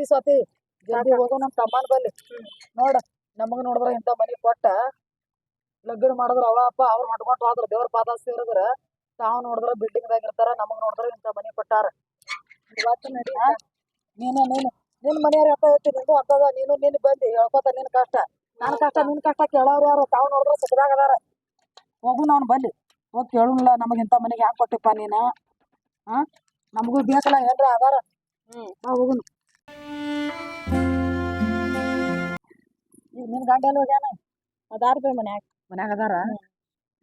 ನಡಿ ಸ್ವಾತಿ ಜಲ್ದಿ ಹೋಗೋ ನಮ್ ತಮ್ಮನ ಬಲ್ಲಿ. ನೋಡ ನಮಗ ನೋಡಿದ್ರ ಇಂಥ ಮನಿ ಕೊಟ್ಟ. ಲಗ್ನ ಮಾಡಿದ್ರ ಅವ ಅಪ್ಪ ಅವ್ರ ಹೊಡ್ಕೊಂಡು ಹೋದ್ರ ದೇವ್ರ ಪಾದ ಸೇರಿದ್ರ. ತಾವ್ ನೋಡಿದ್ರ ಬಿಲ್ಡಿಂಗ್ ದಾಗ ಇರ್ತಾರ ನಮಗ್ ನೋಡಿದ್ರ ಇಂಥ ಮನಿ ಕೊಟ್ಟಾರ. ಇವತ್ತು ನಡಿ. ನೀನು ನೀನು ನಿನ್ ಮನೆಯವ್ರ ಐತಿ ನಿಂದು ಅಂತದ ನೀನು ನೀನ್ ಬಂದಿ. ಹೇಳ್ಕೊತ ನಿನ್ ಕಷ್ಟ. ನನ್ ಕಷ್ಟ ನಿನ್ ಕಷ್ಟ ಕೇಳೋರು ಯಾರು? ತಾವ್ ನೋಡಿದ್ರ ಸುಖದಾಗ ಅದಾರ. ಹೋಗು ನಾವ್ ಬಲ್ಲಿ. ಹೋಗ್ ಕೇಳುಲ್ಲ ನಮಗ್ ಇಂಥ ಮನೆಗೆ ಯಾಕೆ ಕೊಟ್ಟಿಪ್ಪ ನೀನ? ಹಾ? ನಮಗೂ ಬೇಕಲ್ಲ ಏನ್ರ ಅದಾರ ಹ್ಮ್. ಹೋಗುನು. ಈಗ ನಿನ್ ಗಂಡ ಎಲ್ಲಿ ಹೋಗ್ಯಾನ ಅದಾರ ಬೇ ಮನ್ಯಾಗ. ಮನ್ಯಾಗ ಅದಾರ?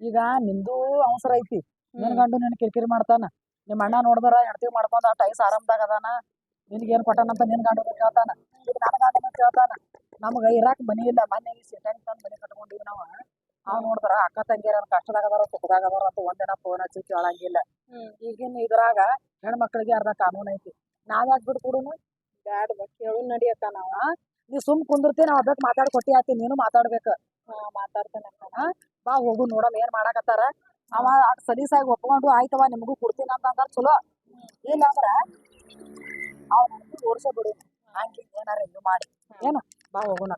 ಈಗ ನಿಂದು ಅವಸರ ಐತಿ. ನಿನ್ ಗಂಡು ನಿನ್ ಕಿರಿಕಿರಿ ಮಾಡ್ತಾನ. ನಿಮ್ಮ ಅಣ್ಣ ನೋಡಿದ್ರ ಹೆಂಡತಿ ಮಾಡ್ಕೊಂಡ ಆ ಟೈಸ್ ಆರಾಮದಾಗ ಅದಾನ. ನಿನ್ಗೆ ಏನ್ ಕೊಟ್ಟಾನಂತ ನಿನ್ ಗಂಡು ಕೇಳ್ತಾನ. ಈಗ ನನ್ನ ಗಂಡನ ಕೇಳ್ತಾನ. ನಮಗ ಇರಾಕ್ ಮನಿ ಇಲ್ಲ ಮನೆ ಸೆಟಂಗ್ ತಂದ್ ಮನೆ ಕಟ್ಕೊಂಡಿವಿ ನಾವ. ಅವ್ ನೋಡಿದ್ರ ಅಕ್ಕ ತಂಗಿಯರ ಕಷ್ಟದಾಗ ಅದಾರ ಸುಖದಾಗ ಅದಾರ ಅಂತ ಒಂದಿನ ಫೋನ್ ಹಚ್ಚಿ ಕೇಳಂಗಿಲ್ಲ. ಈಗಿನ ಇದ್ರಾಗ ಹೆಣ್ಮಕ್ಳಿಗೆ ಅರ್ಧ ಕಾನೂನು ಐತಿ. ನಾವ್ಯಾಕ್ ಬಿಟ್ಟು ಕೊಡುನು ಬ್ಯಾಡ ಕೇಳು, ನಡಿ ಅಕ್ಕ ನಾವ. ನೀ ಸುಮ್ ಕುಂದಿರ್ತಿ, ನಾವ್ ಅದಕ್ಕೆ ಮಾತಾಡ್ ಕೊಟ್ಟಿ ಆತಿ ನೀನು ಮಾತಾಡ್ಬೇಕು. ಮಾತಾಡ್ತೇನೆ ಬಾ, ಹೋಗು, ನೋಡಮ್, ಏನ್ ಮಾಡಾಕತ್ತಾರ. ಅವ ಸಲೀಸಾಗಿ ಒಪ್ಕೊಂಡು ಆಯ್ತವ ನಿಮಗೂ ಕೊಡ್ತೀನಿ ಅಂತ ಅಂದ್ರ ಚಲೋ ಇಲ್ಲ ಅಂದ್ರ ಅವ್ ನನಗೂ ಬಿಡು. ಹಂಗೆ ಏನಾರ ಇದು ಮಾಡಿ. ಏನು? ಬಾ, ಹೋಗೋಣ.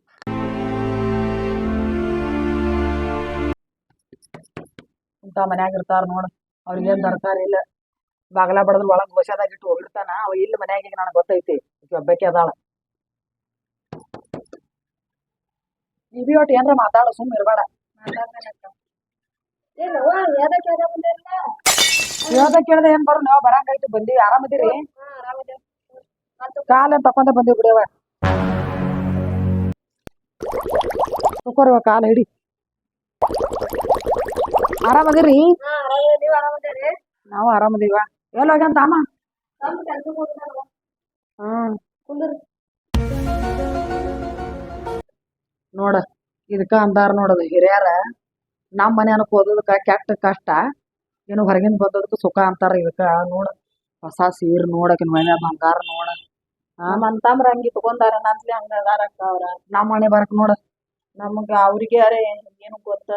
ಇಂತ ಮನ್ಯಾಗ ಇರ್ತಾರ ನೋಡ. ಅವ್ರಿಗೇನ್ ದರ್ಕಾರ ಇಲ್ಲ ಬಾಗಲ ಬಡದ್ರ ಒಳಗ್ ಗೋಶಾದಾಗ ಇಟ್ಟು ಹೋಗಿರ್ತಾನ ಅವ ಇಲ್ಲಿ ಮನ್ಯಾಗ ಈಗ ನನಗ್ ಗೊತ್ತೈತಿ. ಒಬ್ಬಾಕಿ ಅದಾಳ. ನೀ ಬಿ ಒಟ್ಟು ಏನ್ರ ಮಾತಾಡು ಸುಮ್ ಇರ್ಬೇಡ. ಹೇಳ್ದ ಕೇಳ್ದ ಏನ್ ಬರು ನಾವು ಬರಂಗಾಯ್ತು ಬಂದಿವಿ. ಆರಾಮದಿರಿ ಕಾಲ ತಕೊಂಡ ಬಂದೀವಿ ಬಿಡವ ತಕೋರಿವ ಕಾಲ ಹಿಡಿ. ಆರಾಮದಿರಿ ನಾವು ಆರಾಮದೀವ ಎಲ್ಲ ಹೋಗ್ಯಾನ ಹ್ಮ್ ನೋಡ ಇದಕ್ಕ ಅಂದಾರ ನೋಡದ ಹಿರಿಯರ. ನಮ್ಮ ಅನಕ್ ಓದೋದಕ್ಕ ಕೆಟ್ಟ ಕಷ್ಟ. ಏನು ಹೊರಗಿಂದ ಬಂದದಕ್ಕ ಸುಖ ಅಂತಾರ ಇದಕ್ಕ. ನೋಡ ಹೊಸ ಸೀರೆ ನೋಡಕ್ ಮನೆ ಬಂಗಾರ ನೋಡ. ನಮ್ಮ ಅಂತಂದ್ರ ಹಂಗಿ ತಗೊಂಡಾರ ನಂತ್ಲಿ ಹಂಗ ಅದಾರಕ್ಕ ಅವ್ರ. ನಮ್ಮ ಮನೆ ಬರಕ್ ನೋಡ. ನಮಗ ಅವ್ರಿಗೆ ಅರೆ ಏನು ಗೊತ್ತ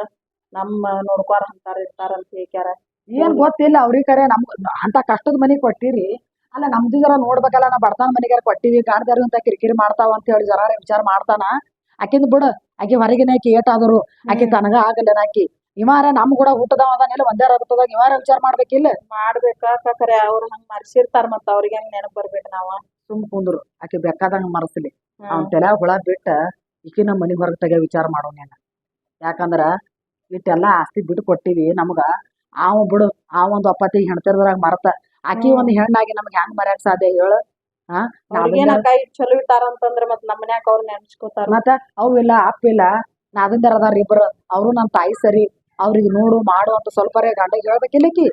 ನಮ್ಮ ನೋಡ್ಕೋರ ಅಂತಾರ ಇರ್ತಾರ ಅಂತ ಹೇಳ್ಕ್ಯಾರ. ಏನ್ ಗೊತ್ತಿಲ್ಲ ಅವ್ರಿಗೆ ಕರೆ ನಮ್ಗ ಅಂತ ಕಷ್ಟದ ಮನಿ ಕೊಟ್ಟಿರಿ. ಅಲ್ಲ ನಮ್ದು ಜರ ನೋಡ್ಬೇಕಲ್ಲ ನಾ ಬಡತನ ಮನೆಗಾರ ಕೊಟ್ಟಿವಿ ಕಾಡ್ದಾರ ಅಂತ ಕಿರಿಕಿರಿ ಮಾಡ್ತಾವ ಅಂತ ಹೇಳಿ ಜರಾರ ವಿಚಾರ ಮಾಡ್ತಾನ. ಆಕಿಂದ ಬಿಡು ಆಕೆ ಹೊರಗಿನ ಆಕಿ ಏಟಾದರು ಆಕಿ ತನಗ ಆಗಲ್ಲ ಆಕಿ. ಇವಾರ ನಮ್ ಕೂಡ ಊಟದ ಅದಾನೆಲ್ಲ ಒಂದೇ ರಗತದಾಗ ಇವಾರ ವಿಚಾರ ಮಾಡ್ಬೇಕಿಲ್ಲ ಮಾಡ್ಬೇಕ ಖರೆ ಅವ್ರ ಹಂಗ ಮರ್ಸಿರ್ತಾರ ಮತ್ತ ಅವ್ರಿಗೆ ಹೆಂಗ್ ನೆನಪ್ ಬರ್ಬೇಕು ನಾವ. ಸುಮ್ ಕುಂದ್ರು ಆಕೆ ಬೇಕಾದಂಗ ಮರಸಲಿ. ಅವ್ನ ತಲೆ ಹುಳ ಬಿಟ್ಟ ಈಕಿ ನಮ್ಮ ಮನಿ ಹೊರಗ್ ತೆಗೆ ವಿಚಾರ ಮಾಡೋನೇನ ಯಾಕಂದ್ರ ಇಟ್ಟೆಲ್ಲಾ ಆಸ್ತಿ ಬಿಟ್ಟು ಕೊಟ್ಟಿವಿ ನಮಗ. ಅವ ಬಿಡು ಆ ಒಂದು ಒಪ್ಪತ್ತಿಗೆ ಹೆಣ್ತಿರ್ದ್ರಾಗ ಮರತ. ಆಕಿ. ಒಂದ್ ಹೆಣ್ಣಾಗಿ ನಮ್ಗೆ ಹೆಂಗ್ ಮರ್ಯಾಕ್ ಸಾಧ್ಯ ಹೇಳು? ಚಲೋ ಇಟ್ಟಾರ ಅಂತಂದ್ರ ಮತ್ ನಮ್ಮ ಮನ್ಯಾಗ ಅವ್ರ ನೆನ್ಸ್ಕೊತಾರ. ಮತ್ತ ಅವು ಇಲ್ಲ ಅಪ್ಪ ಇಲ್ಲ. ನಾದಿಂದರ ಅದಾರ ಇಬ್ರು. ಅವ್ರು ನಮ್ ತಾಯಿ ಸರಿ. ಅವ್ರಿಗೆ ನೋಡು ಮಾಡು ಅಂತ ಸ್ವಲ್ಪ ಗಂಡ ಹೇಳ್ಬೇಕಿಲ್ಲಕಿ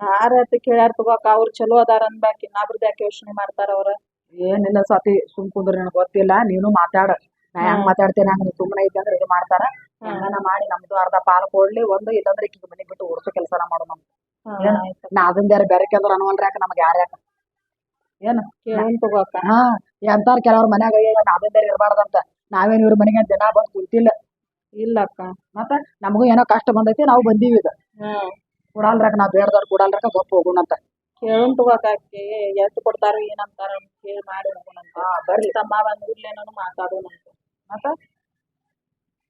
ಯಾರ ಅಂತ ಕೇಳ್ಯಾರ ತಗೋಕ ಅವ್ರು ಚಲೋ ಅದಾರ ಅನ್ಬ್ಯಾಕ ಇನ್ನೊಬ್ರದ್ ಯಾಕೆ ಯೋಚನೆ ಮಾಡ್ತಾರ ಅವ್ರ? ಏನಿಲ್ಲ ಸ್ವಾತಿ ಸುಮ್ ಕುಂದ್ರ ನನಗ್ ಗೊತ್ತಿಲ್ಲ ನೀನು ಮಾತಾಡ. ನಾ ಹೆಂಗ್. ಮಾತಾಡ್ತೇನೆ ಹಂಗ ಸುಮ್ಮನೆ ಐತಿ ಅಂದ್ರೆ ಇದು ಮಾಡ್ತಾರ. ಹೆಂಗನ ಮಾಡಿ ನಮ್ದು ಅರ್ಧ ಪಾಲು ಕೊಡ್ಲಿ ಒಂದು ಇಲ್ಲಂದ್ರೆ ಈಕಿಗೆ ಮನೆ ಬಿಟ್ಟು ಓಡಿಸೋ ಕೆಲಸನ ಮಾಡು ನಮ್ದು. ನಾ ಅದನ್ನ ಬೇರೆ ಬೇರೆ ಕೇಂದ್ರ ಅನ್ವಲ್ರಿ ಯಾಕ? ನಮ್ಗೆ ಯಾರ್ಯಾಕ ಏನು? ಕೇಳೋನ್ ತಗೋಕ ಹಾ ಎಂತಾರ ಕೆಲವ್ರ ಮನ್ಯಾಗ ನಾವೇನ್ ಬೇರೆ ಇರಬಾರ್ದಂತ. ನಾವೇನ್ ಇವ್ರ ಮನೆಗೆ ಜನ ಬಂದ್ ಕುಂತಿಲ್ಲ. ಇಲ್ಲ ಅಕ್ಕ. ಮತ್ತ? ನಮಗೂ ಏನೋ ಕಷ್ಟ ಬಂದೈತಿ ನಾವು ಬಂದೀವಿ ಈಗ. ಕೊಡಲ್ರಾಕ ನಾ ಬೇಡ್ದವ್ರ ಕೊಡಲ್ರಾಕ ಗೊಪ್ಪ ಹೋಗೋಣಂತ ಕೇಳೋನ್ ತಗೋಕ ಎಷ್ಟು ಕೊಡ್ತಾರ ಏನಂತಾರ ಅಂತ ಕೇಳಿ ಮಾಡಿ ಹೋಗೋಣಂತ. ಬರ್ರಿ. ತಮ್ಮ ಬಂದ್ಬಿಡ್ಲೇನೋ ಮಾತಾಡೋಣಂತ. ಮತ್ತ?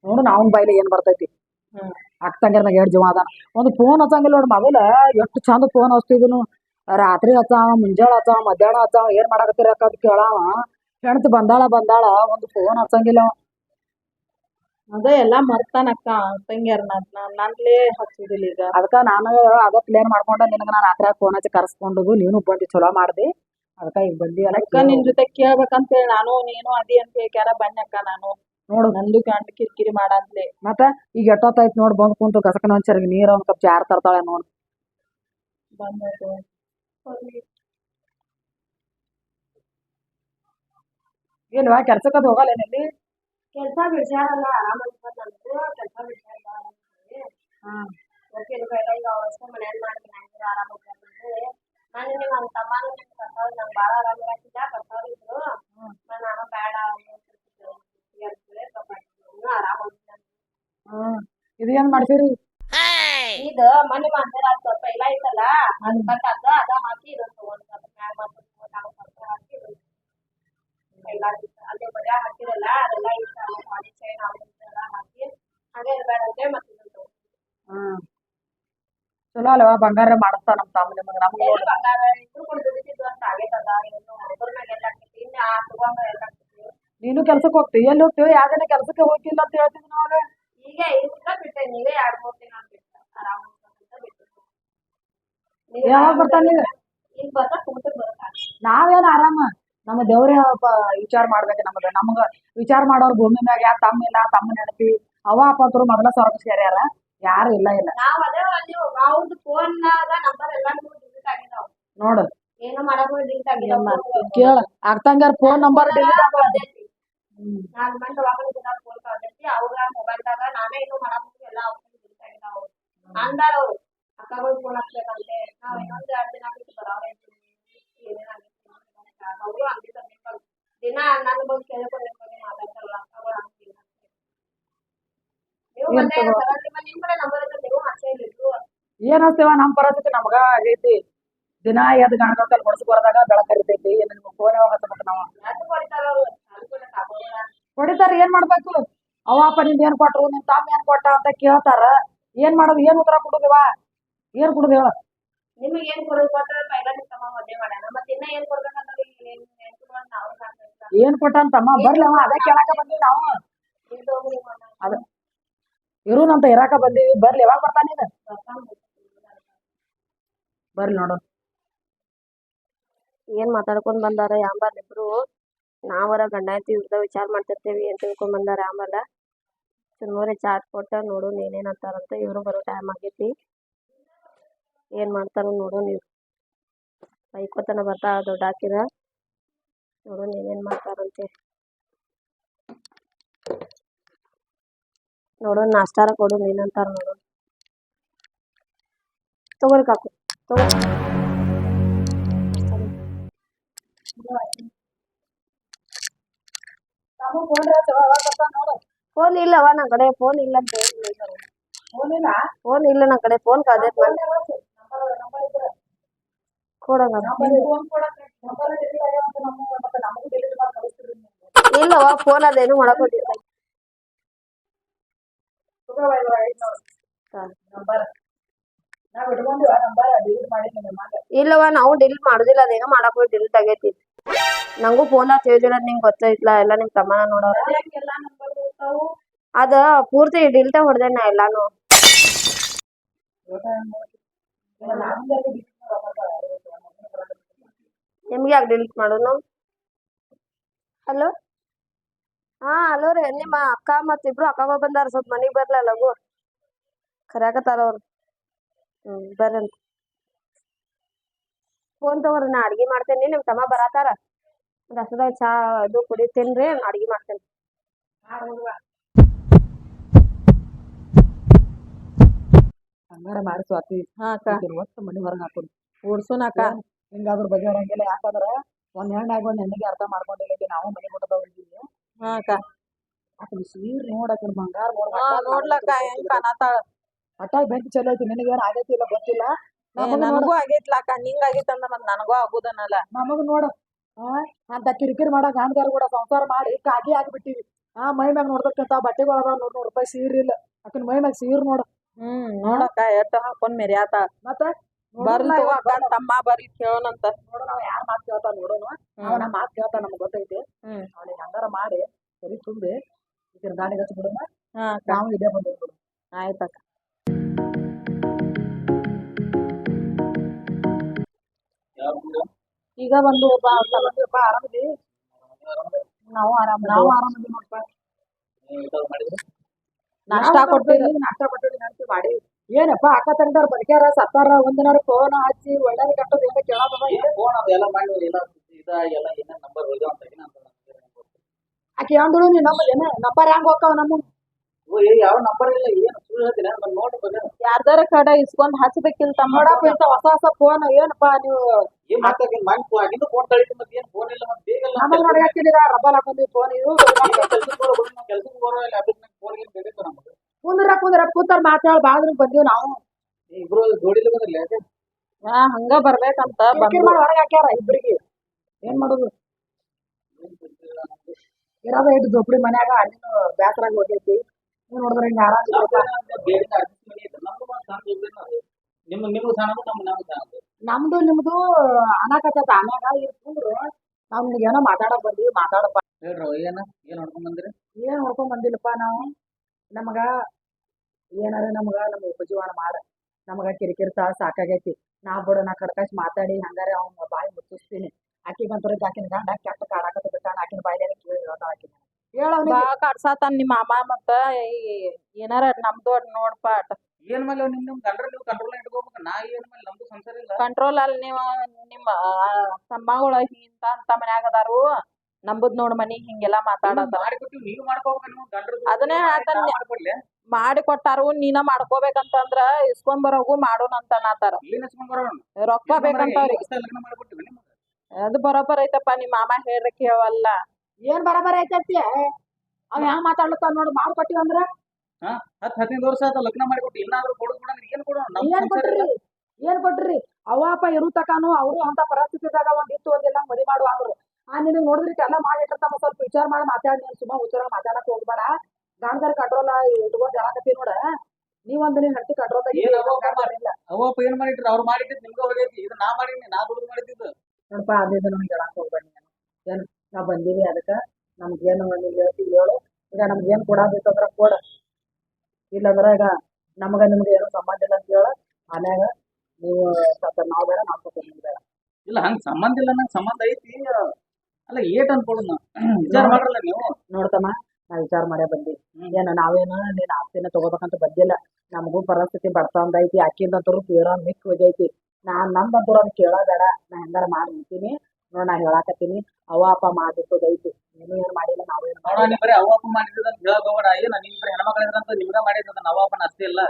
ನೋಡು ನಾವ್ ಬಾಯ್ಲಿ ಏನ್ ಬರ್ತೈತಿ? ಹ್ಮ್. ಅಕ್ಕ ತಂಗಿರ್ನಾಗ ಎರಡು ಜೀವ ಅದಾನ ಒಂದು ಫೋನ್ ಹಚ್ಚಂಗಿಲ್ಲ ನೋಡಿ ಮಗಲ ಎಷ್ಟು ಚಂದ ಫೋನ್ ಹಚ್ತಿದ್ನು ರಾತ್ರಿ ಹಚ್ಚಾವ ಮುಂಜಾಳೆ ಹಚ್ಚಾವ ಮಧ್ಯಾಹ್ನ ಹಚ್ಚಾವ ಏನ್ ಮಾಡಾಕತ್ತೀರ ಅಕ್ಕ ಅಂತ ಕೇಳಾವ. ಹೆಣ್ತಿ ಬಂದಾಳ ಬಂದಾಳ ಒಂದು ಫೋನ್ ಹಚ್ಚಂಗಿಲ್ಲ ಅದ ಎಲ್ಲಾ ಮರ್ತಾನಕ್ಕ ತಂಗಿಯರ್ ನಾನ್ಲೇ ಹಚ್ಚುದಿಲ್ಲ ಈಗ. ಅದಕ್ಕ ನಾನು ಅದ ಪ್ಲೇನ್ ಮಾಡ್ಕೊಂಡ ನಿನಗ ನಾ ರಾತ್ರಿ ಫೋನ್ ಹಚ್ಚಿ ಕರ್ಸ್ಕೊಂಡು ನೀನು ಬಂದಿ ಚಲೋ ಮಾಡ್ದಿ. ಅದಕ್ಕ ಈಗ ಬಂದಿ ಅಕ್ಕ ನಿನ್ ಜೊತೆ ಕೇಳ್ಬೇಕಂತ ಹೇಳಿ ನಾನು ನೀನು ಅದಿ ಅಂತ ಹೇಳಿ ಬನ್ನಿ ಅಕ್ಕ ನಾನು. ನೋಡು. ನಂದು ಗಂಡ ಕಿರಿಕಿರಿ ಮಾಡಂತ್ಲಿ ಮತ್ತ ಈಗ ಎಟ್ಟೊತ್ತಾಯ್ತು ನೋಡ್ ಬಂದ್ ಕುಂತು ಗಸಕನ ಒಂಚರಿಗೆ ನೀರ ಒಂದ್ ಕಪ್ ಜಾರ್ ತರ್ತಾಳೆ ನೋಡ್. ಏನ್ವಾ ಕೆಲ್ಸಕ್ಕೆ ಅದು ಹೋಗಲ್ಲ ಏನಲ್ಲಿ ಕೆಲಸ ಬಿಡ್ಸ್ಯಾರಲ್ಲ ಕೆಲಸ ಬಿಡ್ಸ್ಯಾರ ಹ್ಮ್ ಓಕೆ ಈಗ ಅವಸ್ಥೆ ಮನ್ಯಾಗ ಮಾಡ್ತೀನಿ. ಹಂಗಿರ ಆರಾಮ ನಾನು ನಿಮ್ಗೆ ನಮ್ಮ ತಮ್ಮನೂ ನಿಮ್ಗೆ ಕರ್ತಾವ ನಂಗೆ ಭಾಳ ಆರಾಮ ಇರಾಕಿಲ್ಲ ಇದ್ರು. ನಾನು ಬೇಡ. ಆರಾಮ ಹ್ಮ್. ಇದು ಏನ್ ಮಾಡ್ತೀರಿ? ಇದು ಮನೆ ಮಾಡ್ತಾರ ಅದು ಸ್ವಲ್ಪ ಇಲ್ಲ ಐತಲ್ಲ? ಅದು ಅದ ಅದ ಹಾಕಿ ಇದನ್ನ ತಗೊಂಡ್ ಹಾಕಿ ಇದನ್ನ ಎಲ್ಲ ಅಲ್ಲೇ ಬಡ್ಯ ಹಾಕಿರಲ್ಲ ಅದೆಲ್ಲ ಇಷ್ಟ ಮಾಡಿ ಚೈನ್ ಎಲ್ಲ ಹಾಕಿ ಹಾಗೆ ಬೇಡ ಅಂದ್ರೆ ಮತ್ತೆ ಇದೊಂದು ಹ್ಮ್. ಚಲೋ ಅಲ್ವಾ? ಬಂಗಾರ ಮಾಡಿಸ್ತಾ ನಮ್ಮ ತಮ್ಮ ನಮ್ಮ ನಮ್ಗೆ ಬಂಗಾರ? ಇಬ್ರು ಕೂಡ ದುಡಿತಿದ್ವು ಅಂತ ಆಗೈತದ ಇನ್ನು ಮ್ಯಾಗ ಎಲ್ಲ ಇನ್ನು ಆ ತಗೊಂಡ ಎಲ್ಲ ನೀನು ಕೆಲ್ಸಕ್ಕೆ ಹೋಗ್ತೀವಿ ಎಲ್ಲಿ ಹೋಗ್ತೀವಿ ಯಾವ್ದನ್ನ ಕೆಲ್ಸಕ್ಕೆ ಹೋಗಿಲ್ಲ ಅಂತ ಹೇಳ್ತಿದ್ವಿ ನಾವು ಈಗ ಈಗ ಬಿಟ್ಟೆ ನೀವೇ ಎರಡ್ ಮೂರ್ ತಿಂಗಳ ಬಿಟ್ಟು. ಆರಾಮ ಯಾವಾಗ ಬರ್ತಾನೆ ಈಗ? ಬರ್ತಾ ನಾವೇನ್ ಆರಾಮ? ನಮ್ಮ ದೇವ್ರೇ ವಿಚಾರ ಮಾಡ್ಬೇಕು ನಮಗ. ನಮಗ ವಿಚಾರ ಮಾಡೋರ್ ಭೂಮಿ ಮ್ಯಾಗ ಯಾರು ತಮ್ಮ ಇಲ್ಲ ತಮ್ಮ ನೆನಪಿ. ಅವ ಅಪ್ಪ ಅಂತರು ಮೊದಲ ಸ್ವರ್ಗ ಸೇರ್ಯಾರ. ಯಾರು ಇಲ್ಲ ಇಲ್ಲ. ನಾವ್ ಅದೇ ಅಲ್ಲಿ ಅವ್ರದ್ದು ಫೋನ್ ನಂಬರ್ ಎಲ್ಲ ಡಿಲೀಟ್ ಆಗಿದಾವ್. ನೋಡು. ಏನು ಮಾಡಕ್ ಡಿಲೀಟ್ ಆಗಿದಾವ್ ಕೇಳ. ಆಗ್ತಂಗಾರ ಫೋನ್ ನಂಬರ್ ಡಿಲೀಟ್ ನಾನ್ ಮಂದಿ ಅವಾಗಲೂ ದಿನ ಫೋನ್ ಕಳ್ದೈತಿ ಅವ್ರ ಮೊಬೈಲ್ದಾಗ ನಾನೇ ಇನ್ನೂ ಮಾಡಕ್ ಎಲ್ಲ ಆಪ್ಷನ್ ಡಿಲೀಟ್ ಆಗಿದಾವ್ ಅಂದಾರ ಅವ್ರು ಅಕ್ಕಗಳು ಫೋನ್ ಹಾಕ್ಬೇಕಂತೆ ನಾವ್ ಇನ್ನೊಂದ್ ಎರಡ್ ದಿನ ಬಿಟ್ಟು ಏನೇನಾಗೈತಿ ಅವರು ನಿಮ್ಮಲ್ಲಿ ದಿನ ನನ್ನ ಬಂದು ಕೇಳ್ಕೊಂಡು ಬಗ್ಗೆ ಮಾತಾಡ್ತಾರಲ್ಲ ಅಕ್ಕಗಳು ನೀವು ಮತ್ತೆ ನಿಮ್ಮ ನಿಮ್ ಕಡೆ ನಂಬರ್ ಇದ್ರೆ ನೀವು ಹಚ್ಚೇ ಇಲ್ಲಿದ್ರು ಏನ್ ಹಚ್ತೇವ ನಮ್ ಪರಸ್ಥಿತಿ ನಮಗ ಆಗೈತಿ. ದಿನ ಎದ್ ಗಣಗಂತಲ್ ಹೊಡ್ಸ್ ಬೆಳಕರಿತೈತಿ ಬೆಳಕ್ ಹರಿತೈತಿ ನಿಮ್ಗೆ ಫೋನ್ ಯಾವಾಗ ಹಚ್ಚಬೇಕು ನಾವು? ಹೊಡಿತಾರ ಏನ್ ಮಾಡ್ಬೇಕು? ಅವ ಅಪ್ಪ ನಿಂದ ಏನ್ ಕೊಟ್ರು ನಿನ್ ತಮ್ಮ ಏನ್ ಕೊಟ್ಟ ಅಂತ ಕೇಳ್ತಾರ. ಏನ್ ಮಾಡೋದು? ಏನ್ ಉತ್ತರ ಕೊಡುದಿವ ಏನ್ ಕೊಡುದು ಹೇಳ? ನಿಮಗೆ ಏನ್ ತಮ್ಮ ಮದ್ವೆ ಮಾಡ್ಯಾನ. ಮತ್ತೆ ಇನ್ನ ಏನ್ ಕೊಡ್ಬೇಕಂತ ಏನ್ ಏನ್ ಕೊಡುವಂತ ಅವ್ರು ಕಾಣ್ತಾ ಏನ್ ಕೊಟ್ಟಾನ ತಮ್ಮ ಬರ್ಲಿ ಅವ ಅದೇ ಕೇಳಾಕ ಬಂದಿವಿ ನಾವು. ಅದ. ಇರುನಂತ ಇರಾಕ ಬಂದೀವಿ. ಬರ್ಲಿ ಯಾವಾಗ ಬರ್ತಾನ ಬರ್ಲಿ ನೋಡು. ಏನ್ ಮಾತಾಡ್ಕೊಂಡ್ ಬಂದಾರ? ಯಾಂಬಾರ್ ಇಬ್ರು? ನಾವರ ಗಂಡ ಐತಿ ಇವ್ರದ ವಿಚಾರ ಮಾಡ್ತಿರ್ತೇವಿ ಅಂತ ತಿಳ್ಕೊಂಡ್ ಬಂದಾರ ಆಮೇಲೆ. ಚುರ್ಮುರಿ ಚಾಟ್ ಕೊಟ್ಟ ನೋಡು ನೀನೇನು ಅಂತಾರಂತ ಇವರು ಬರೋ ಟೈಮ್ ಆಗೈತಿ. ಏನ್ ಮಾಡ್ತಾರೋ ನೋಡು ನೀವು. ಬೈಕೋತನ ಬರ್ತಾ ದೊಡ್ಡ ಹಾಕಿದ ನೋಡು ನೀನೇನು ಮಾಡ್ತಾರಂತೆ. ನೋಡು ನಾಷ್ಟಾರ ಕೊಡು ನೀನಂತಾರ ನೋಡು. ತಗೋರಿ ಕಾಕು. ತಗೋ ಫೋನ್ ಇಲ್ಲವ ನನ್ನ ಕಡೆ ಫೋನ್ ಇಲ್ಲ ಅಂತ ಫೋನ್ ಇಲ್ಲ? ನನ್ನ ಕಡೆ ಫೋನ್ ಕಾದೇ ಕೊಡಂಗ ಇಲ್ಲವ ಫೋನ್ ಅದೇನು ಮಾಡಕೊಂಡಿಲ್ಲ ಇಲ್ಲವ ನಾವು ಡಿಲೀಟ್ ಮಾಡುದಿಲ್ಲ ಅದೇನೋ ಮಾಡಕ್ ಡಿಲೀಟ್ ಆಗೈತಿ. ನಂಗೂ ಫೋನ್ ತಿಳಿದಿಲ್ಲ ನಿಂಗ್ ಗೊತ್ತೈತ್ಲ ಎಲ್ಲ ನಿಮ್ ತಮ್ಮನ ನೋಡೋರು. ಅದ ಪೂರ್ತಿ ಡಿಲೀಟ್ ಹೊಡೆದೆ ನಾ ಎಲ್ಲಾನು. ನಿಮ್ಗೆ ಯಾಕೆ ಡಿಲೀಟ್ ಮಾಡೋನು? ಹಲೋ? ಹಾ, ಹಲೋ ರೀ. ನಿಮ್ಮ ಅಕ್ಕ ಮತ್ ಇಬ್ರು ಅಕ್ಕಗಳು ಬಂದಾರ, ಸ್ವಲ್ಪ ಮನೆಗೆ ಬರ್ಲ ಲಗು ಕರ್ಯಾಕತ್ತಾರ ಅವ್ರು. ಹ್ಮ್, ಬರ್ರಿ ಫೋನ್ ತಗೋರಿ, ನಾ ಅಡ್ಗೆ ಮಾಡ್ತೇನಿ, ನಿಮ್ ತಮ್ಮ ಬರಾತಾರ ರಸದಾಗ ಚಾ ಅದು ಕುಡಿತೇನ್ರಿ ಅಡ್ಗಿ ಮಾಡ್ತೇನಿ. ಹಂಗಾರ ಮಾಡಿ ಸ್ವಾತಿ ಹಾ ಅಕ್ಕ. ಈಕಿನ್ ಒಟ್ಟು ಮನೆ ಹೊರಗ್ ಓಡ್ಸೋಣ ಅಕ್ಕ. ಹಿಂಗಾದ್ರ ಬಗೆಹರಂಗಿಲ್ಲ ಯಾಕಂದ್ರ ಒಂದ್ ಹೆಣ್ಣಾಗಿ ಒಂದ್ ಹೆಣ್ಣಿಗೆ ಅರ್ಥ ಮಾಡ್ಕೊಂಡಿಲ್ಲ ನಾವು ಮನೆ ಹಾ ಅಕ್ಕ. ಸೀರ್ ಬಂಗಾರ ನೋಡ ಹಾ ನೋಡ್ಲಕ್ಕ ಹೆಂಗ್ ಕಾಣತಾಳ ಹಟ್ಟಾಗಿ ಬೆಂಕಿ ಚಲೋ ಐತಿ ಆಗೈತಿ ಇಲ್ಲ ಗೊತ್ತಿಲ್ಲ? ನನಗೂ ನಿಂಗ್ ಆಗೈತಂದ್ರ ಮತ್ ನನಗೂ ಆಗುದನಲ್ಲ ನಮಗ್ ನೋಡು. ಅಂತ ಕಿರಿಕಿರಿ ಮಾಡಕ್ ಗಾಂಡ್ಗಾರ ಕೂಡ ಸಂಸಾರ ಮಾಡಿ ಕಾಗಿ ಆಗಿಬಿಟ್ಟಿವಿ. ಆ ಮೈ ಮ್ಯಾಗ ನೋಡ್ತಕ್ಕಂತ ಬಟ್ಟೆಗಳು ಅದಾವ ನೂರ್ ನೂರ್ ರೂಪಾಯಿ ಸೀರ್ ಇಲ್ಲ. ಅಕ್ಕನ ಮೈ ಮ್ಯಾಗ ಸೀರ್ ನೋಡು. ಹ್ಮ್ ನೋಡಕ್ಕ ಎಟ್ಟ ಹಾಕೊಂಡ್ ಮೆರ್ಯಾತ. ಮತ್ತ? ಬರ್ಲಿ ತಮ್ಮ ಬರ್ಲಿ ಕೇಳೋಣಂತ ನೋಡು ನಾವ್ ಯಾರ್ ಮಾತ್ ಕೇಳ್ತಾ ನೋಡೋಣ ಅವ. ನಮ್ಮ ಮಾತ್ ಕೇಳ್ತಾ ನಮ್ಗ್ ಗೊತ್ತೈತಿ. ಅವ್ನಿಗೆ ಹಂಗಾರ ಮಾಡಿ ಸರಿ ತುಂಬಿ ಗಾಡಿ ಹಚ್ಚಿ ಬಿಡೋಣ ನಾವು ಇದೇ ಬಂದಿವಿ ಆಯ್ತಕ್ಕ. ಈಗ ಒಂದು ಒಬ್ಬ ಒಬ್ಬ ಆರಾಮದಿ? ನಾವು ಆರಾಮ ನಾವು ಆರಾಮದಿ ನೋಡಪ್ಪ. ನಾಷ್ಟಾ ಕೊಡ್ತೀರಿ ನಾಷ್ಟ ಕೊಟ್ಟಿರಿ ಅಂತ ಮಾಡಿ. ಏನಪ್ಪ ಅಕ್ಕ ತಂದಾರ ಬದುಕ್ಯಾರ ಸತ್ತಾರ ಒಂದಿನಾರ ಫೋನ್ ಹಚ್ಚಿ ಒಳ್ಳೆ ಕಟ್ಟೋದು ಏನೋ ಕೇಳೋದದ ಫೋನ್ ಅದೆಲ್ಲ ಮಾಡಿ ಎಲ್ಲ ಇದ ಎಲ್ಲ ನಂಬರ್ ಹೋಗ್ಯಾವ ಅಂತ ಆಕೆ ಅಂದಳು ನೀ ನಮ್ಮ ಏನ ನಂಬರ್ ಹೆಂಗ್ ಹೋಗ್ತಾವ ನಮ್ಮ ಯಾವ ನಂಬರ್ ಇಲ್ಲ ಏನು ಸುಳ್ಳು ನಾನು ನೋಡಿ ಯಾರ್ದಾರ ಕಡೆ ಇಸ್ಕೊಂಡ್ ಹಚ್ಬೇಕಿಲ್ ತಮ್ಮ ನೋಡಪ್ಪ ಇಂತ ಹೊಸ ಹೊಸ ಫೋನ್ ಏನಪ್ಪಾ ನೀವು? ಏನ್ ಮಾತಾಡ್ತೀನಿ ಮಾಡಿ ಫೋನ್ ಫೋನ್ ಮತ್ತೆ ಏನ್ ಫೋನ್ ಇಲ್ಲ ಮತ್ತೆ ಬೇಗ ಇಲ್ಲ. ನಮಗ್ ನೋಡಿ ಹಾಕಿದೀರ ರಬ್ಬಲ್ ಹಾಕೊಂಡಿ ಫೋನ್ ಇದು ಕೆಲ್ಸಕ್ಕೆ ಬರೋ ಕೆಲ್ಸಕ್ಕೆ ಬರೋ ಇಲ್ಲ ಫೋನ್ ಏನ್ ಬೇಕು ನಮಗೆ. ಕುಂದ್ರ ಕುಂದ್ರ ಕೂತಾರ ಮಾತಾಡ್ ಬಂದೀವಿ ನಾವು. ಇಬ್ರು ಜೋಡಿಲಿ ಬಂದಿಲ್ಲ ಯಾಕೆ? ಹಾ ಹಂಗ ಬರ್ಬೇಕಂತ ಹೊರಗೆ ಹಾಕ್ಯಾರ ಇಬ್ರಿಗೆ? ಏನ್ ಮಾಡೋದು? ಇರೋದ ಇಟ್ಟು ದೊಪ್ಪಡಿ ಮನ್ಯಾಗ ಅಲ್ಲಿನ ಬ್ಯಾಸರಾಗಿ ಹೋಗೈತಿ ನೋಡಿದ್ರೆ ಹಿಂಗ ನಮ್ದು ಸಣ್ಣ ನಿಮ್ಗೆ ನಮ್ದು ನಿಮ್ದು ಅನಾಕತ್ತ ಆಮ್ಯಾಗ ಇರ್ಕೊಂಡ್ರು ನಾವ್ ನಿಮ್ಗೆ ಏನೋ ಮಾತಾಡಕ್ ಬಂದ್ವಿ ಮಾತಾಡಪ್ಪ. ಏನ? ಏನ್ ಹೊಡ್ಕೊಂಡ್ ಬಂದ್ರಿ? ಏನ್ ನೋಡ್ಕೊಂಡ್ ಬಂದಿಲ್ಲಪ್ಪ ನಾವು? ನಮಗ ಏನಾರ ನಮಗ ನಮ್ ಉಪಜೀವನ ಮಾಡ. ನಮಗ ಕಿರಿಕಿರಿ ಸಹ ಸಾಕಾಗೈತಿ. ನಾ ಬಿಡು ನಾ ಕಡ್ಕಾಶ್ ಮಾತಾಡಿ ಹಂಗಾರೆ ಅವ್ನ ಬಾಯಿ ಮುಚ್ಚಿಸ್ತೀನಿ. ಆಕಿಗಂತರ ಆಕಿನ ಗಂಡ ಕೆಟ್ಟ ಕಾಡಾಕತ್ತ ಬಿಟ್ಟಾನ ಆಕಿನ ಬಾಯಿಲಿ ಕೇಳಿ ಹೇಳ್ತಾಳ ಆಕಿನ. ಹೇಳವ್ನಿ ಬಾ ಕಾಡ್ಸಾತಾನ ನಿಮ್ಮ ಮಾಮಾ ಮತ್ತ ಈ- ಏನಾರ ನಮ್ದು ಅದ್ ನೋಡ್ಪ ಏನ್ ಮೇಲೆ ನಿಮ್ ನಿಮ್ ಗಂಡ್ರ ನೀವು ಕಂಟ್ರೋಲ್ ಇಟ್ಕೋಬೇಕು ನಾ ಏನ್ ಮೇಲೆ ನಮ್ದು ಸಂಸಾರ ಇಲ್ಲ. ಕಂಟ್ರೋಲ್ ಅಲ್ಲಿ ನೀವ ನಿಮ್ಮ ತಮ್ಮಗಳ ಇಂತ ಅಂತ ಮನ್ಯಾಗ ಅದಾರು ನಂಬುದ್ ನೋಡ್ ಮನಿ ಹಿಂಗೆಲ್ಲಾ ಮಾತಾಡತ ಮಾಡಿಕೊಟ್ಟಿವಿ ನೀವು ಮಾಡ್ಕೋಬೇಕು ನೀವು ಗಂಡ್ರ ಅದನ್ನೇ ಹೇಳ್ತಾನೆ. ಮಾಡ್ಕೊಡ್ಲಿ. ಮಾಡಿ ಕೊಟ್ಟಾರು ನೀನ ಮಾಡ್ಕೋಬೇಕಂತಂದ್ರ ಇಸ್ಕೊಂಡ್ ಬರೋಗು ಮಾಡೋಣ ಅಂತ ನಾತಾರ ಏನ್ ಹಚ್ಕೊಂಡ್ ಬರೋಣ? ರೊಕ್ಕ ಬೇಕಂತವ್ರಿ ಲಗ್ನ ಮಾಡ್ಕೊಟ್ಟಿವಿ ನಿಮ್ಗೆ. ಅದು ಬರೋಬರ್ ಐತಪ್ಪ ನಿಮ್ಮ ಮಾಮ ಹೇಳ್ರಿ ಕೇಳವಲ್ಲ ಏನ್ ಬರಬರ ಐತೈತಿ ಅವ್ ಯಾವ ಮಾತಾಡ್ಲತ್ತ ನೋಡು ಮಾಡ್ಕೊಟ್ಟಿವಿ ಅಂದ್ರ? ಹತ್ ಹದಿನೈದು ವರ್ಷ ಆಯ್ತು ಲಗ್ನ ಮಾಡಿಕೊಟ್ಟು. ಇನ್ನಾದ್ರೂ ಕೊಡೋದು ಕೂಡ? ಏನ್ ನಮ್ ಏನ್. ಕೊಟ್ರಿ? ಏನ್ ಕೊಟ್ರಿ? ಅವ್ವಾಪ ಇರು ತಕಾನು ಅವರು ಅಂತ ಪರಿಸ್ಥಿತಿದಾಗ ಒಂದ್ ಇತ್ತು ಒಂದಿಲ್ಲ ಮದಿ ಮಾಡುವಾದ್ರು ಆ ನಿನ್ ನೋಡಿದ್ರಿ ಎಲ್ಲ ಮಾಡಿಟ್ಟಿರ್ತಾವ ಸ್ವಲ್ಪ ವಿಚಾರ ಮಾಡಿ ಮಾತಾಡಿ ನೀನ್ ಸುಮ್ಮ ಹುಚ್ಚರ ಮಾತಾಡಕ್ ಹೋಗ್ಬೇಡ. ಗಾಂಧರ್ ಕಂಟ್ರೋಲ್ ಇಟ್ಕೊಂಡ್ ಹೇಳಕತ್ತಿ ನೋಡ. ನೀವೊಂದ್ ನೀನ್ ಹಟ್ಟಿ ಕಂಟ್ರೋಲ್ ಅವಾಪ ಏನ್ ಮಾಡಿಟ್ರಿ ಅವ್ರು ಮಾಡಿಟ್ಟಿದ್ ನಿಮ್ಗೆ ಹೋಗೈತಿ ಇದು ನಾ ಮಾಡಿನಿ ನಾ ದುಡ್ಡು ಮಾಡಿದ್ದು. ನೋಡಪ್ಪ ಅದೇ ನನಗೆ ಹೇಳಕ್ ಹೋಗ್ಬೇಡ ನೀನು. ಏನ್? ನಾ ಬಂದೀವಿ ಅದಕ್ಕ. ನಮ್ಗೇನು ನೀನ್ ಹೇಳ್ತೀವಿ ಹೇಳು. ಈಗ ನಮ್ಗೇನ್ ಕೊಡಬೇಕಂದ್ರ ಕೊಡ. ಇಲ್ಲಂದ್ರ ಈಗ ನಮಗ ನಿಮ್ಗೆ ಏನು ಸಂಬಂಧ ಇಲ್ಲ ಅಂತ ಹೇಳ. ಮನ್ಯಾಗ ನೀವು ಸ್ವಲ್ಪ ನಾವ್ ಬೇಡ ನಾವ್ ನೀವ್ ಬೇಡ. ಇಲ್ಲ ಹಂಗ ಸಂಬಂಧ ಇಲ್ಲ ನಂಗೆ ಸಂಬಂಧ ಐತಿ. ಅಲ್ಲ ಏಟ್ ಅನ್ಕೊಡುನ ವಿಚಾರ ಮಾಡ್ರಲ್ಲ ನೀವು? ನೋಡ್ತಮ್ಮ ನಾ ವಿಚಾರ ಮಾಡೇ ಬಂದಿ. ಏನ ನಾವೇನು ನೀನ್ ಆಸ್ತಿನ ತಗೋಬೇಕಂತ ಬಂದಿಲ್ಲ. ನಮಗೂ ಪರಿಸ್ಥಿತಿ ಬರ್ತಂದ ಐತಿ. ಅಕ್ಕಿಂದಂತರು ತೀರಾ ಮಿಕ್ ಹೋಗೈತಿ ನಾನ್ ನಮ್ದಂತರು ಅದ್ ಕೇಳಬೇಡ. ನಾ ಹೆಂಗಾರ ಮಾಡಿ ನಿಂತೀನಿ. ನೋಡ್ ನಾ ಹೇಳಾಕತ್ತೀನಿ. ಅವ ಅಪ್ಪ ಮಾಡಿದ್ದೈತಿ ನೀನು ಏನ್ ಮಾಡಿಲ್ಲ ನಾವೇನು ನೋಡ ಮಾಡಿಲ್ಲ ನೀ ಬರೀ ಅವ್ವ ಅಪ್ಪ ಮಾಡಿದ್ರು ಅಂತ ಹೇಳಕ್ ಹೋಗ್ಬೇಡ. ಏನ ನಿಮ್ ಬರೀ ಹೆಣ್ಮಕ್ಳು ಇದ್ರಂತ ನಿಮ್ಗ ಮಾಡಿದ್ದ ಅವ್ವ ಅಪ್ಪನ ಅಷ್ಟೇ ಇಲ್ಲ